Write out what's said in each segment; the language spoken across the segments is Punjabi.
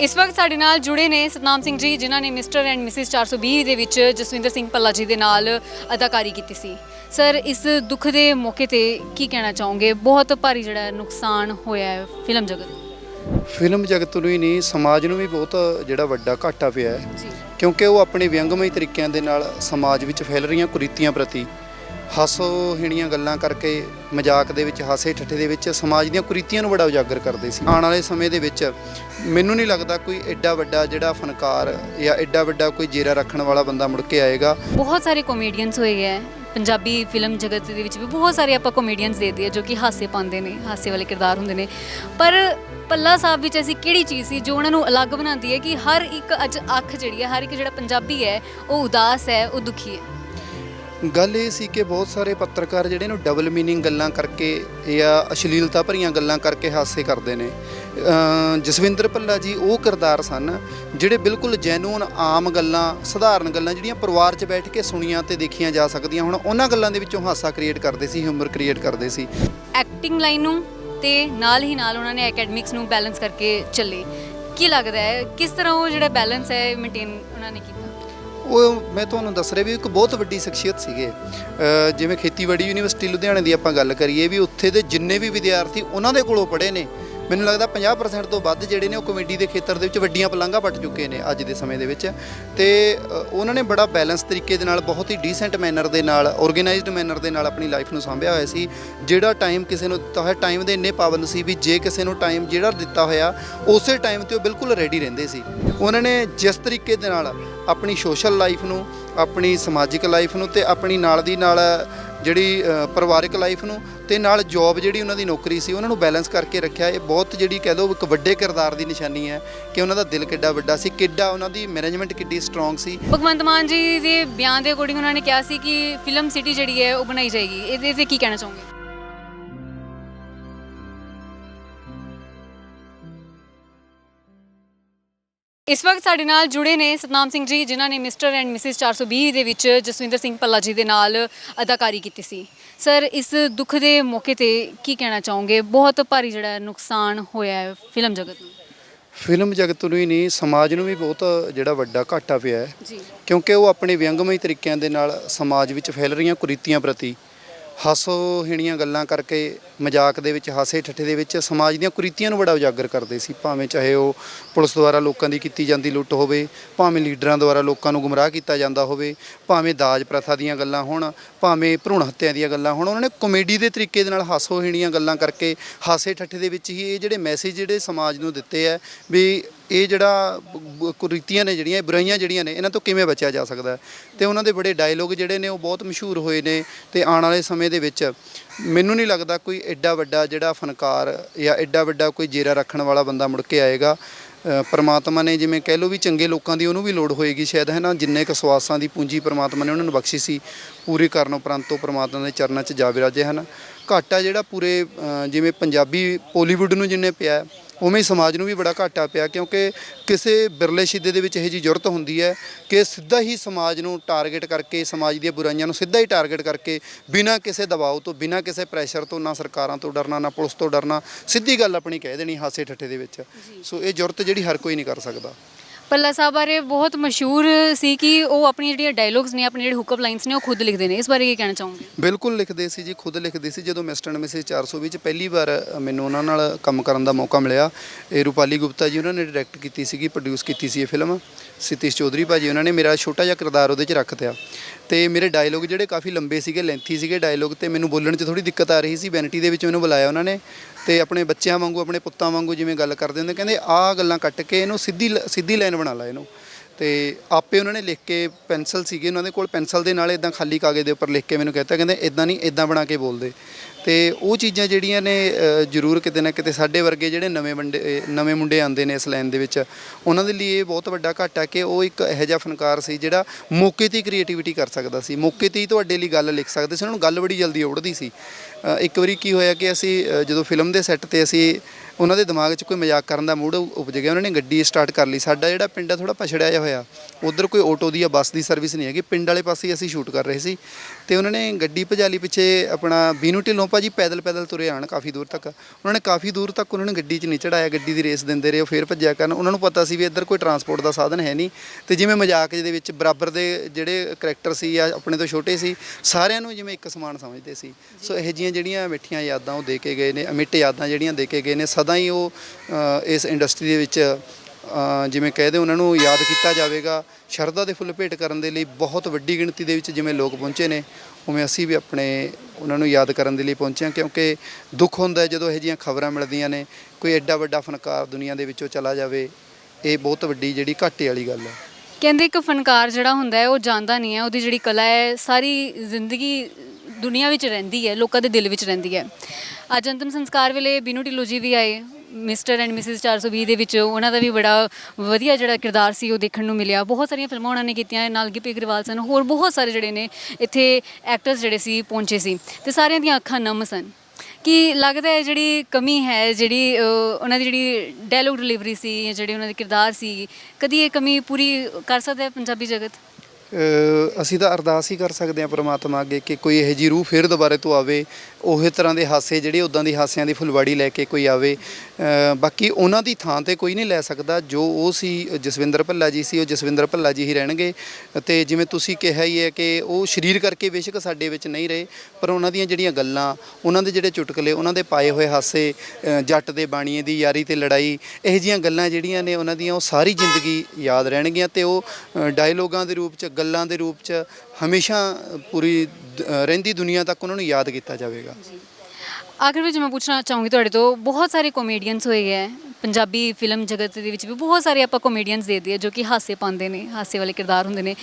ਇਸ ਵਕਤ ਸਾਡੇ ਨਾਲ ਜੁੜੇ ਨੇ ਸਤਨਾਮ ਸਿੰਘ ਜੀ ਜਿਨ੍ਹਾਂ ਨੇ ਮਿਸਟਰ ਐਂਡ ਮਿਸਿਸ 420 ਦੇ ਵਿੱਚ ਜਸਵਿੰਦਰ ਸਿੰਘ ਪੱਲਾ ਜੀ ਦੇ ਨਾਲ ਅਦਾਕਾਰੀ ਕੀਤੀ ਸੀ। ਸਰ ਇਸ ਦੁੱਖ ਦੇ ਮੌਕੇ ਤੇ ਕੀ ਕਹਿਣਾ ਚਾਹੋਗੇ? ਬਹੁਤ ਭਾਰੀ ਜਿਹੜਾ ਨੁਕਸਾਨ ਹੋਇਆ ਹੈ ਫਿਲਮ ਜਗਤ। ਫਿਲਮ ਜਗਤ ਨੂੰ ਹੀ ਨਹੀਂ ਸਮਾਜ ਨੂੰ ਵੀ ਬਹੁਤ ਜਿਹੜਾ ਵੱਡਾ ਘਾਟਾ ਪਿਆ ਹੈ। ਕਿਉਂਕਿ ਉਹ ਆਪਣੇ ਵਿਅੰਗਮਈ ਤਰੀਕਿਆਂ ਦੇ ਨਾਲ ਸਮਾਜ ਵਿੱਚ ਫੈਲ ਰਹੀਆਂ ਕੁਰੀਤੀਆਂ ਪ੍ਰਤੀ ਹਾਸੋਹੀਣੀਆਂ ਗੱਲਾਂ ਕਰਕੇ ਮਜ਼ਾਕ ਦੇ ਵਿੱਚ, ਹਾਸੇ ਠੱਠੇ ਦੇ ਵਿੱਚ ਸਮਾਜ ਦੀਆਂ ਕੁਰੀਤੀਆਂ ਨੂੰ ਬੜਾ ਉਜਾਗਰ ਕਰਦੇ ਸੀ। ਆਉਣ ਵਾਲੇ ਸਮੇਂ ਦੇ ਵਿੱਚ ਮੈਨੂੰ ਨਹੀਂ ਲੱਗਦਾ ਕੋਈ ਐਡਾ ਵੱਡਾ ਜਿਹੜਾ ਫਨਕਾਰ ਜਾਂ ਐਡਾ ਵੱਡਾ ਕੋਈ ਜੇਰਾ ਰੱਖਣ ਵਾਲਾ ਬੰਦਾ ਮੁੜ ਕੇ ਆਏਗਾ। ਬਹੁਤ ਸਾਰੇ ਕਾਮੇਡੀਅਨਸ ਹੋਏ ਹੈ। ਪੰਜਾਬੀ ਫਿਲਮ ਜਗਤ ਦੇ ਵਿੱਚ ਵੀ ਬਹੁਤ ਸਾਰੇ ਆਪਾਂ ਕਾਮੇਡੀਅਨਸ ਦੇਖਦੇ ਆ ਜੋ ਕਿ ਹਾਸੇ ਪਾਉਂਦੇ ਨੇ, ਹਾਸੇ ਵਾਲੇ ਕਿਰਦਾਰ ਹੁੰਦੇ ਨੇ। ਪਰ ਪੱਲਾ ਸਾਹਿਬ ਵਿੱਚ ਐਸੀ ਕਿਹੜੀ ਚੀਜ਼ ਸੀ ਜੋ ਉਹਨਾਂ ਨੂੰ ਅਲੱਗ ਬਣਾਉਂਦੀ ਹੈ ਕਿ ਹਰ ਇੱਕ ਅੱਜ ਅੱਖ ਜਿਹੜੀ ਹੈ, ਹਰ ਇੱਕ ਜਿਹੜਾ ਪੰਜਾਬੀ ਹੈ, ਉਹ ਉਦਾਸ ਹੈ, ਉਹ ਦੁਖੀ ਹੈ? ਗੱਲ ਇਹ ਸੀ ਕਿ ਬਹੁਤ ਸਾਰੇ ਪੱਤਰਕਾਰ ਜਿਹੜੇ ਨੂੰ ਡਬਲ ਮੀਨਿੰਗ ਗੱਲਾਂ ਕਰਕੇ ਜਾਂ ਅਸ਼ਲੀਲਤਾ ਭਰੀਆਂ ਗੱਲਾਂ ਕਰਕੇ ਹਾਸੇ ਕਰਦੇ ਨੇ। ਜਸਵਿੰਦਰ ਭੱਲਾ ਜੀ ਉਹ ਕਿਰਦਾਰ ਸਨ ਜਿਹੜੇ ਬਿਲਕੁਲ ਜੈਨੂਨ ਆਮ ਗੱਲਾਂ, ਸਧਾਰਨ ਗੱਲਾਂ ਜਿਹੜੀਆਂ ਪਰਿਵਾਰ 'ਚ ਬੈਠ ਕੇ ਸੁਣੀਆਂ ਤੇ ਦੇਖੀਆਂ ਜਾ ਸਕਦੀਆਂ ਹੁਣ, ਉਹਨਾਂ ਗੱਲਾਂ ਦੇ ਵਿੱਚੋਂ ਹਾਸਾ ਕ੍ਰੀਏਟ ਕਰਦੇ ਸੀ ਹਿਊਮਰ ਕ੍ਰੀਏਟ ਕਰਦੇ ਸੀ। ਐਕਟਿੰਗ ਲਾਈਨ ਨੂੰ ਤੇ ਨਾਲ ਹੀ ਨਾਲ ਉਹਨਾਂ ਨੇ ਅਕੈਡਮਿਕਸ ਨੂੰ ਬੈਲੈਂਸ ਕਰਕੇ ਚੱਲੇ। ਕੀ ਲੱਗਦਾ ਹੈ, ਕਿਸ ਤਰ੍ਹਾਂ ਉਹ ਜਿਹੜਾ ਬੈਲੈਂਸ ਹੈ ਮੇਨਟੇਨ ਉਹਨਾਂ ਨੇ ਕੀਤਾ? ਉਹ ਮੈਂ ਤੁਹਾਨੂੰ ਦੱਸ ਰਿਹਾ ਵੀ ਇੱਕ ਬਹੁਤ ਵੱਡੀ ਸ਼ਖਸੀਅਤ ਸੀਗੇ। ਜਿਵੇਂ ਖੇਤੀਬਾੜੀ ਯੂਨੀਵਰਸਿਟੀ ਲੁਧਿਆਣੇ ਦੀ ਆਪਾਂ ਗੱਲ ਕਰੀਏ ਵੀ ਉੱਥੇ ਦੇ ਜਿੰਨੇ ਵੀ ਵਿਦਿਆਰਥੀ ਉਹਨਾਂ ਦੇ ਕੋਲੋਂ ਪੜ੍ਹੇ ਨੇ। ਮੈਨੂੰ ਲੱਗਦਾ 50% ਤੋਂ ਵੱਧ ਜਿਹੜੇ ਨੇ ਉਹ ਕਮੇਡੀ ਦੇ ਖੇਤਰ ਦੇ ਵਿੱਚ ਵੱਡੀਆਂ ਪਲੰਘਾਂ ਪੱਟ ਚੁੱਕੇ ਨੇ ਅੱਜ ਦੇ ਸਮੇਂ ਦੇ ਵਿੱਚ। ਤੇ ਉਹਨਾਂ ਨੇ ਬੜਾ ਬੈਲੈਂਸ ਤਰੀਕੇ ਦੇ ਨਾਲ, ਬਹੁਤ ਹੀ ਡੀਸੈਂਟ ਮੈਨਰ ਦੇ ਨਾਲ ਆਰਗੇਨਾਈਜ਼ਡ ਮੈਨਰ ਦੇ ਨਾਲ ਆਪਣੀ ਲਾਈਫ ਨੂੰ ਸੰਭਿਆ ਹੋਇਆ ਸੀ। ਜਿਹੜਾ ਟਾਈਮ ਕਿਸੇ ਨੂੰ ਦਿੱਤਾ ਹੋਇਆ ਟਾਈਮ ਦੇ ਇੰਨੇ ਪਾਬੰਦ ਸੀ ਵੀ ਜੇ ਕਿਸੇ ਨੂੰ ਟਾਈਮ ਜਿਹੜਾ ਦਿੱਤਾ ਹੋਇਆ, ਉਸੇ ਟਾਈਮ ਤੇ ਉਹ ਬਿਲਕੁਲ ਰੈਡੀ ਰਹਿੰਦੇ ਸੀ। ਉਹਨਾਂ ਨੇ ਜਿਸ ਤਰੀਕੇ ਦੇ ਨਾਲ ਆਪਣੀ ਸੋਸ਼ਲ ਲਾਈਫ ਨੂੰ, ਆਪਣੀ ਸਮਾਜਿਕ ਲਾਈਫ ਨੂੰ ਤੇ ਆਪਣੀ ਨਾਲ ਦੀ ਨਾਲ ਜਿਹੜੀ ਅ, ਪਰਿਵਾਰਕ ਲਾਈਫ ਨੂੰ ਤੇ ਨਾਲ ਜੌਬ ਜਿਹੜੀ ਉਹਨਾਂ ਦੀ ਨੌਕਰੀ ਸੀ ਉਹਨਾਂ ਨੂੰ ਬੈਲੈਂਸ ਕਰਕੇ ਰੱਖਿਆ। ਇਹ ਬਹੁਤ ਜਿਹੜੀ ਕਹਿ ਲਓ ਇੱਕ ਵੱਡੇ ਕਿਰਦਾਰ ਦੀ ਨਿਸ਼ਾਨੀ ਹੈ ਕਿ ਉਹਨਾਂ ਦਾ ਦਿਲ ਕਿੱਡਾ ਵੱਡਾ ਸੀ ਕਿੱਡਾ ਉਹਨਾਂ ਦੀ ਮੈਨੇਜਮੈਂਟ ਕਿੱਡੀ ਸਟਰੋਂਗ ਸੀ। ਭਗਵੰਤ ਮਾਨ ਜੀ ਦੇ ਬਿਆਨ ਦੇ ਅਕੋਰਡਿੰਗ ਉਹਨਾਂ ਨੇ ਕਿਹਾ ਸੀ ਕਿ ਫਿਲਮ ਸਿਟੀ ਜਿਹੜੀ ਹੈ ਉਹ ਬਣਾਈ ਜਾਏਗੀ। ਇਹਦੇ ਤੇ ਕੀ ਕਹਿਣਾ ਚਾਹੋਗੇ? ਇਸ ਵਕਤ ਸਾਡੇ ਨਾਲ ਜੁੜੇ ਨੇ ਸਤਨਾਮ ਸਿੰਘ ਜੀ ਜਿਨ੍ਹਾਂ ਨੇ ਮਿਸਟਰ ਐਂਡ ਮਿਸਿਸ 420 ਦੇ ਵਿੱਚ ਜਸਵਿੰਦਰ ਸਿੰਘ ਪੱਲਾ ਜੀ ਦੇ ਨਾਲ ਅਦਾਕਾਰੀ ਕੀਤੀ ਸੀ। ਸਰ ਇਸ ਦੁੱਖ ਦੇ ਮੌਕੇ ਤੇ ਕੀ ਕਹਿਣਾ ਚਾਹੋਗੇ? ਬਹੁਤ ਭਾਰੀ ਜਿਹੜਾ ਨੁਕਸਾਨ ਹੋਇਆ ਹੈ ਫਿਲਮ ਜਗਤ ਨੂੰ। ਫਿਲਮ ਜਗਤ ਨੂੰ ਹੀ ਨਹੀਂ ਸਮਾਜ ਨੂੰ ਵੀ ਬਹੁਤ ਜਿਹੜਾ ਵੱਡਾ ਘਾਟਾ ਪਿਆ ਹੈ। ਜੀ। ਕਿਉਂਕਿ ਉਹ ਆਪਣੇ ਵਿਅੰਗਮਈ ਤਰੀਕਿਆਂ ਦੇ ਨਾਲ ਸਮਾਜ ਵਿੱਚ ਫੈਲ ਰਹੀਆਂ ਕੁਰੀਤੀਆਂ ਪ੍ਰਤੀ ਹਾਸੋਹੀਣੀਆਂ ਗੱਲਾਂ ਕਰਕੇ ਮਜ਼ਾਕ ਦੇ ਵਿੱਚ, ਹਾਸੇ ਠੱਠੇ ਦੇ ਵਿੱਚ ਸਮਾਜ ਦੀਆਂ ਕੁਰੀਤੀਆਂ ਨੂੰ ਬੜਾ ਉਜਾਗਰ ਕਰਦੇ ਸੀ। ਭਾਵੇਂ ਚਾਹੇ ਉਹ ਪੁਲਿਸ ਦੁਆਰਾ ਲੋਕਾਂ ਦੀ ਕੀਤੀ ਜਾਂਦੀ ਲੁੱਟ ਹੋਵੇ, ਭਾਵੇਂ ਲੀਡਰਾਂ ਦੁਆਰਾ ਲੋਕਾਂ ਨੂੰ ਗੁੰਮਰਾਹ ਕੀਤਾ ਜਾਂਦਾ ਹੋਵੇ, ਭਾਵੇਂ ਦਾਜ ਪ੍ਰਥਾ ਦੀਆਂ ਗੱਲਾਂ ਹੋਣ, ਭਾਵੇਂ ਭਰੂਣ ਹੱਤਿਆ ਦੀਆਂ ਗੱਲਾਂ ਹੋਣ, ਉਹਨਾਂ ਨੇ ਕਮੇਡੀ ਦੇ ਤਰੀਕੇ ਦੇ ਨਾਲ ਹਾਸੋਹੀਣੀਆਂ ਗੱਲਾਂ ਕਰਕੇ, ਹਾਸੇ ਠੱਠੇ ਦੇ ਵਿੱਚ ਹੀ ਇਹ ਜਿਹੜੇ ਮੈਸੇਜ ਜਿਹੜੇ ਸਮਾਜ ਨੂੰ ਦਿੱਤੇ ਆ ਵੀ ਇਹ ਜਿਹੜਾ ਕੁਰੀਤੀਆਂ ਨੇ ਜਿਹੜੀਆਂ ਬੁਰਾਈਆਂ ਜਿਹੜੀਆਂ ਨੇ, ਇਹਨਾਂ ਤੋਂ ਕਿਵੇਂ ਬਚਿਆ ਜਾ ਸਕਦਾ ਹੈ? ਤੇ ਉਹਨਾਂ ਦੇ ਬੜੇ ਡਾਇਲੋਗ ਜਿਹੜੇ ਨੇ, ਉਹ ਬਹੁਤ ਮਸ਼ਹੂਰ ਹੋਏ ਨੇ ਤੇ ਆਉਣ ਵਾਲੇ ਸਮੇਂ ਦੇ ਵਿੱਚ ਮੈਨੂੰ ਨਹੀਂ ਲੱਗਦਾ ਕੋਈ ਐਡਾ ਵੱਡਾ ਜਿਹੜਾ ਫਨਕਾਰ ਜਾਂ ਐਡਾ ਵੱਡਾ ਕੋਈ ਜੇਰਾ ਰੱਖਣ ਵਾਲਾ ਬੰਦਾ ਮੁੜ ਕੇ ਆਏਗਾ। ਪਰਮਾਤਮਾ ਨੇ ਜਿਵੇਂ ਕਹਿ ਲਓ ਵੀ ਚੰਗੇ ਲੋਕਾਂ ਦੀ ਉਹਨੂੰ ਵੀ ਲੋੜ ਹੋਏਗੀ ਸ਼ਾਇਦ, ਹੈ ਨਾ? ਜਿੰਨੇ ਕ ਸਵਾਸਾਂ ਦੀ ਪੂੰਜੀ ਪਰਮਾਤਮਾ ਨੇ ਉਹਨਾਂ ਨੂੰ ਬਖਸ਼ੀ ਸੀ, ਪੂਰੀ ਕਰਨ ਉਪਰੰਤ ਉਹ ਪ੍ਰਮਾਤਮਾ ਦੇ ਚਰਨਾਂ 'ਚ ਜਾ ਵਿਰਾਜੇ ਹਨ ਘਾਟਾ ਜਿਹੜਾ ਪੂਰੇ ਜਿਵੇਂ ਪੰਜਾਬੀ ਪੋਲੀਵੁੱਡ ਨੂੰ ਜਿੰਨੇ ਪਿਆ ਉਵੇਂ ਹੀ ਸਮਾਜ ਨੂੰ ਵੀ ਬੜਾ ਘਾਟਾ ਪਿਆ ਕਿਉਂਕਿ ਕਿਸੇ ਬਿਰਲੇ ਸ਼ਿੱਦੇ ਦੇ ਵਿੱਚ ਇਹੋ ਜੀ ਜ਼ਰੂਰਤ ਹੁੰਦੀ ਹੈ ਕਿ ਸਿੱਧਾ ਹੀ ਸਮਾਜ ਨੂੰ ਟਾਰਗੇਟ ਕਰਕੇ ਸਮਾਜ ਦੀਆਂ ਬੁਰਾਈਆਂ ਨੂੰ ਸਿੱਧਾ ਹੀ ਟਾਰਗੇਟ ਕਰਕੇ ਬਿਨਾਂ ਕਿਸੇ ਦਬਾਅ ਤੋਂ ਬਿਨਾਂ ਕਿਸੇ ਪ੍ਰੈਸ਼ਰ ਤੋਂ ਨਾ ਸਰਕਾਰਾਂ ਤੋਂ ਡਰਨਾ ਨਾ ਪੁਲਿਸ ਤੋਂ ਡਰਨਾ ਸਿੱਧੀ ਗੱਲ ਆਪਣੀ ਕਹਿ ਦੇਣੀ ਹਾਸੇ ਠੱਠੇ ਦੇ ਵਿੱਚ। ਸੋ ਇਹ ਜ਼ਰੂਰਤ ਜਿਹੜੀ ਹਰ ਕੋਈ ਨਹੀਂ ਕਰ ਸਕਦਾ। ਪੱਲਾ ਸਾਹਿਬ ਬਾਰੇ ਬਹੁਤ ਮਸ਼ਹੂਰ ਸੀ ਕਿ ਉਹ ਆਪਣੀ ਜਿਹੜੀਆਂ ਡਾਇਲੌਗਸ ਨੇ, ਆਪਣੇ ਜਿਹੜੇ ਹੁਕਅਪ ਲਾਈਨਸ ਨੇ, ਉਹ ਖੁਦ ਲਿਖਦੇ ਨੇ। ਇਸ ਬਾਰੇ ਕੀ ਕਹਿਣਾ ਚਾਹੋਗੇ? ਬਿਲਕੁਲ ਲਿਖਦੇ ਸੀ ਜੀ, ਖੁਦ ਲਿਖਦੇ ਸੀ। ਜਦੋਂ ਮਿਸਟਰ ਐਂਡ ਮਿਸਿਸ 420 ਚ ਪਹਿਲੀ ਵਾਰ ਮੈਨੂੰ ਉਹਨਾਂ ਨਾਲ ਕੰਮ ਕਰਨ ਦਾ ਮੌਕਾ ਮਿਲਿਆ, ਇਹ ਰੂਪਾਲੀ ਗੁਪਤਾ ਜੀ ਉਹਨਾਂ ਨੇ ਡਾਇਰੈਕਟ ਕੀਤੀ ਸੀਗੀ ਪ੍ਰੋਡਿਊਸ ਕੀਤੀ ਸੀ ਇਹ ਫਿਲਮ ਸਤੀਸ਼ ਚੌਧਰੀ ਭਾਜੀ, ਉਹਨਾਂ ਨੇ ਮੇਰਾ ਛੋਟਾ ਜਿਹਾ ਕਿਰਦਾਰ ਉਹਦੇ ਚ ਰੱਖ ਦਿਆ ਤੇ ਮੇਰੇ ਡਾਇਲੋਗ ਜਿਹੜੇ ਕਾਫੀ ਲੰਬੇ ਸੀਗੇ ਲੈਂਥੀ ਸੀਗੇ ਡਾਇਲੋਗ ਤੇ ਮੈਨੂੰ ਬੋਲਣ 'ਚ ਥੋੜੀ ਦਿੱਕਤ ਆ ਰਹੀ ਸੀ। ਵੈਨਿਟੀ ਦੇ ਵਿੱਚ ਮੈਨੂੰ ਬੁਲਾਇਆ ਉਹਨਾਂ ਨੇ ਤੇ ਆਪਣੇ ਬੱਚਿਆਂ ਵਾਂਗੂ, ਆਪਣੇ ਪੁੱਤਾਂ ਵਾਂਗੂ ਜਿਵੇਂ ਗੱਲ ਕਰਦੇ ਹੁੰਦੇ, ਕਹਿੰਦੇ ਆਹ ਗੱਲਾਂ ਕੱਟ ਕੇ ਇਹਨੂੰ ਸਿੱਧੀ ਲ- ਸਿੱਧੀ ਲਾਈਨ ਬਣਾ ਲਾ ਇਹਨੂੰ। ਤੇ ਆਪੇ ਉਹਨਾਂ ਨੇ ਲਿਖ ਕੇ ਪੈਨਸਲ ਸੀਗੇ, ਉਹਨਾਂ ਦੇ ਕੋਲ ਪੈਨਸਲ ਦੇ ਨਾਲ ਇਦਾਂ ਖਾਲੀ ਕਾਗਜ਼ ਦੇ ਉੱਪਰ ਲਿਖ ਕੇ ਮੈਨੂੰ ਕਹਿੰਦਾ ਕਹਿੰਦੇ ਇਦਾਂ ਨਹੀਂ ਇਦਾਂ ਬਣਾ ਕੇ ਬੋਲਦੇ। ਤੇ ਉਹ ਚੀਜ਼ਾਂ ਜਿਹੜੀਆਂ ਨੇ ਜ਼ਰੂਰ ਕਿਤੇ ਨਾ ਕਿਤੇ ਸਾਡੇ ਵਰਗੇ ਜਿਹੜੇ ਨਵੇਂ ਮੁੰਡੇ ਨਵੇਂ ਮੁੰਡੇ ਆਉਂਦੇ ਨੇ ਇਸ ਲਾਈਨ ਦੇ ਵਿੱਚ, ਉਹਨਾਂ ਦੇ ਲਈ ਇਹ ਬਹੁਤ ਵੱਡਾ ਘਾਟਾ ਕਿ ਉਹ ਇੱਕ ਇਹੋ ਜਿਹਾ ਫਨਕਾਰ ਸੀ ਜਿਹੜਾ ਮੌਕੇ ਤੇ ਕ੍ਰੀਏਟੀਵਿਟੀ ਕਰ ਸਕਦਾ ਸੀ। ਮੌਕੇ ਤੇ ਹੀ ਤੁਹਾਡੇ ਲਈ ਗੱਲ ਲਿਖ ਸਕਦੇ ਸੀ, ਉਹਨਾਂ ਨੂੰ ਗੱਲ ਬੜੀ ਜਲਦੀ ਉੜਦੀ ਸੀ। ਇੱਕ ਵਾਰੀ ਕੀ ਹੋਇਆ ਕਿ ਅਸੀਂ ਜਦੋਂ ਫਿਲਮ ਦੇ ਸੈੱਟ ਤੇ ਅਸੀਂ ਉਹਨਾਂ ਦੇ ਦਿਮਾਗ 'ਚ ਕੋਈ ਮਜ਼ਾਕ ਕਰਨ ਦਾ ਮੂਡ ਉਪਜ ਗਿਆ, ਉਹਨਾਂ ਨੇ ਗੱਡੀ ਸਟਾਰਟ ਕਰ ਲਈ। ਸਾਡਾ ਜਿਹੜਾ ਪਿੰਡ ਆ ਥੋੜਾ ਪਛੜਿਆ ਜਿਹਾ ਹੋਇਆ। ਉਧਰ ਕੋਈ ਆਟੋ ਦੀ ਜਾਂ ਬੱਸ ਦੀ ਸਰਵਿਸ ਨਹੀਂ ਹੈਗੀ। ਪਿੰਡ ਵਾਲੇ ਪਾਸੇ ਅਸੀਂ ਸ਼ੂਟ ਕਰ ਰਹੇ ਸੀ। ਤੇ ਉਹਨਾਂ ਨੇ ਗੱਡੀ ਭਜਾ ਲਈ ਪਿੱਛੇ ਆਪਣਾ ਬੀਨੂ ਢਿੱਲੋਂ ਭਾਜੀ ਪੈਦਲ ਪੈਦਲ ਤੁਰੇ ਆਣ ਕਾਫੀ ਦੂਰ ਤੱਕ। ਉਹਨਾਂ ਨੇ ਕਾਫੀ ਦੂਰ ਤੱਕ ਉਹਨਾਂ ਨੇ ਗੱਡੀ 'ਚ ਨਹੀਂ ਚੜਾਇਆ। ਗੱਡੀ ਦੀ ਰੇਸ ਦਿੰਦੇ ਰਹੇ, ਉਹ ਫੇਰ ਭੱਜਿਆ ਕਰਨ। ਉਹਨਾਂ ਨੂੰ ਪਤਾ ਸੀ ਵੀ ਇੱਧਰ ਕੋਈ ਟਰਾਂਸਪੋਰਟ ਦਾ ਸਾਧਨ ਹੈ ਨਹੀਂ। ਤੇ ਜਿਵੇਂ ਮਜ਼ਾਕ ਦੇ ਵਿੱਚ ਬਰਾਬਰ ਦੇ ਜਿਹੜੇ ਕਰੈਕਟਰ ਸੀ ਜਾਂ ਆਪਣੇ ਤੋਂ ਛੋਟੇ ਸੀ, ਸਾਰਿਆਂ ਨੂੰ ਜਿਵੇਂ ਇੱਕ ਸਮਾਨ ਸਮਝਦੇ ਸੀ। ਸੋ ਇਹ ਜੀਆਂ ਜਿਹੜੀਆਂ ਮਿੱਠੀਆਂ ਯਾਦਾਂ ਉਹ ਦੇ ਕੇ ਗਏ ਨੇ, ਅਮਿੱਟ ਯਾਦਾਂ ਜਿਹੜੀਆਂ ਦੇ ਕੇ ਗਏ ਨੇ ਸਦਾ ਹੀ ਉਹ ਇਸ ਇੰਡਸਟਰੀ ਦੇ ਵਿੱਚ ਅ, ਜਿਵੇਂ ਕਹਦੇ ਉਹਨਾਂ ਨੂੰ ਯਾਦ ਕੀਤਾ ਜਾਵੇਗਾ ਸ਼ਰਧਾ ਦੇ ਫੁੱਲ ਭੇਟ ਕਰਨ ਦੇ ਲਈ ਬਹੁਤ ਵੱਡੀ ਗਿਣਤੀ ਦੇ ਵਿੱਚ ਜਿਵੇਂ ਲੋਕ ਪਹੁੰਚੇ ਨੇ ਉਵੇਂ ਅਸੀਂ ਵੀ ਆਪਣੇ ਉਹਨਾਂ ਨੂੰ ਯਾਦ ਕਰਨ ਦੇ ਲਈ ਪਹੁੰਚੇ ਹਾਂ ਕਿਉਂਕਿ ਦੁੱਖ ਹੁੰਦਾ ਜਦੋਂ ਇਹੋ ਜਿਹੀਆਂ ਖਬਰਾਂ ਮਿਲਦੀਆਂ ਨੇ ਕੋਈ ਐਡਾ ਵੱਡਾ ਫਨਕਾਰ ਦੁਨੀਆ ਦੇ ਵਿੱਚੋਂ ਚਲਾ ਜਾਵੇ ਇਹ ਬਹੁਤ ਵੱਡੀ ਜਿਹੜੀ ਘਾਟੇ ਵਾਲੀ ਗੱਲ ਹੈ। ਕਹਿੰਦੇ ਇੱਕ ਫਨਕਾਰ ਜਿਹੜਾ ਹੁੰਦਾ ਹੈ ਉਹ ਜਾਂਦਾ ਨਹੀਂ ਹੈ ਉਹਦੀ ਜਿਹੜੀ ਕਲਾ ਹੈ ਸਾਰੀ ਜ਼ਿੰਦਗੀ ਦੁਨੀਆ ਵਿੱਚ ਰਹਿੰਦੀ ਹੈ ਲੋਕਾਂ ਦੇ ਦਿਲ ਵਿੱਚ ਰਹਿੰਦੀ ਹੈ। ਅੱਜ ਅੰਤਮ ਸੰਸਕਾਰ ਵੇਲੇ ਬੀਨੂ ਢਿੱਲੋਂ ਜੀ ਵੀ ਆਏ, ਮਿਸਟਰ ਐਂਡ ਮਿਸਿਸ 420 ਦੇ ਵਿੱਚ। ਉਹਨਾਂ ਦਾ ਵੀ ਬੜਾ ਵਧੀਆ ਜਿਹੜਾ ਕਿਰਦਾਰ ਸੀ, ਉਹ ਦੇਖਣ ਨੂੰ ਮਿਲਿਆ। ਬਹੁਤ ਸਾਰੀਆਂ ਫਿਲਮਾਂ ਉਹਨਾਂ ਨੇ ਕੀਤੀਆਂ ਨਾਲ ਗਿੱਪੀ ਗਰੇਵਾਲ ਸਨ, ਹੋਰ ਬਹੁਤ ਸਾਰੇ ਜਿਹੜੇ ਨੇ ਇੱਥੇ ਐਕਟਰਸ ਜਿਹੜੇ ਸੀ, ਪਹੁੰਚੇ ਸੀ। ਤੇ ਸਾਰਿਆਂ ਦੀਆਂ ਅੱਖਾਂ ਨਮ ਸਨ। ਕਿ ਲੱਗਦਾ ਹੈ ਜਿਹੜੀ ਕਮੀ ਹੈ, ਜਿਹੜੀ ਉਹਨਾਂ ਦੀ ਜਿਹੜੀ ਡਾਇਲੋਗ ਡਿਲੀਵਰੀ ਸੀ ਜਾਂ ਜਿਹੜੇ ਉਹਨਾਂ ਦੇ ਕਿਰਦਾਰ ਸੀ, ਕਦੀ ਇਹ ਕਮੀ ਪੂਰੀ ਕਰ ਸਕਦਾ ਹੈ ਪੰਜਾਬੀ ਜਗਤ? ਅਸੀਂ ਤਾਂ ਅਰਦਾਸ ਹੀ ਕਰ ਸਕਦੇ ਹਾਂ ਪ੍ਰਮਾਤਮਾ ਅੱਗੇ ਕਿ ਕੋਈ ਇਹੋ ਜਿਹੀ ਰੂਹ ਫਿਰ ਦੁਬਾਰੇ ਤੋਂ ਆਵੇ, ਉਹੇ ਤਰ੍ਹਾਂ ਦੇ ਹਾਸੇ ਜਿਹੜੇ ਉਦਾਂ ਦੀ ਹਾਸਿਆਂ ਦੀ ਫੁਲਵਾੜੀ ਲੈ ਕੇ ਕੋਈ ਆਵੇ। ਬਾਕੀ ਉਹਨਾਂ ਦੀ ਥਾਂ ਤੇ ਕੋਈ ਨਹੀਂ ਲੈ ਸਕਦਾ, ਜੋ ਉਹ ਸੀ, ਜਸਵਿੰਦਰ ਭੱਲਾ ਜੀ ਸੀ, ਉਹ ਜਸਵਿੰਦਰ ਭੱਲਾ ਜੀ ਹੀ ਰਹਿਣਗੇ। ਤੇ ਜਿਵੇਂ ਤੁਸੀਂ ਕਿਹਾ ਹੀ ਹੈ ਕਿ ਉਹ ਸਰੀਰ ਕਰਕੇ ਬੇਸ਼ੱਕ ਸਾਡੇ ਵਿੱਚ ਨਹੀਂ ਰਹੇ, ਪਰ ਉਹਨਾਂ ਦੀਆਂ ਜਿਹੜੀਆਂ ਗੱਲਾਂ, ਉਹਨਾਂ ਦੇ ਜਿਹੜੇ ਚੁਟਕਲੇ, ਉਹਨਾਂ ਦੇ ਪਾਏ ਹੋਏ ਹਾਸੇ ਜੱਟ ਦੇ ਬਾਣੀਏ ਦੀ ਯਾਰੀ ਤੇ ਲੜਾਈ, ਇਹੋ ਜਿਹੀਆਂ ਗੱਲਾਂ ਜਿਹੜੀਆਂ ਨੇ ਉਹਨਾਂ ਦੀਆਂ ਉਹ ਸਾਰੀ ਜ਼ਿੰਦਗੀ ਯਾਦ ਰਹਿਣਗੀਆਂ ਤੇ ਉਹ ਡਾਇਲੋਗਾਂ ਦੇ ਰੂਪ ਚ ਗੱਲਾਂ ਦੇ ਰੂਪ ਚ ਹਮੇਸ਼ਾ ਪੂਰੀ ਦ- ਅ, ਰਹਿੰਦੀ ਦੁਨੀਆ ਤੱਕ ਉਹਨਾਂ ਨੂੰ ਯਾਦ ਕੀਤਾ ਜਾਵੇਗਾ। ਆਖਰ ਵਿੱਚ ਮੈਂ ਪੁੱਛਣਾ ਚਾਹੂੰਗੀ ਤੁਹਾਡੇ ਤੋਂ ਬਹੁਤ ਸਾਰੇ ਕਾਮੇਡੀਅਨਸ ਹੋਏ ਹੈ। ਪੰਜਾਬੀ ਫਿਲਮ ਜਗਤ ਦੇ ਵਿੱਚ ਵੀ ਬਹੁਤ ਸਾਰੇ ਆਪਾਂ ਕਾਮੇਡੀਅਨਸ ਦੇਖਦੇ ਆ ਜੋ ਕਿ ਹਾਸੇ ਪਾਉਂਦੇ ਨੇ ਹਾਸੇ ਵਾਲੇ ਕਿਰਦਾਰ ਹੁੰਦੇ ਨੇ।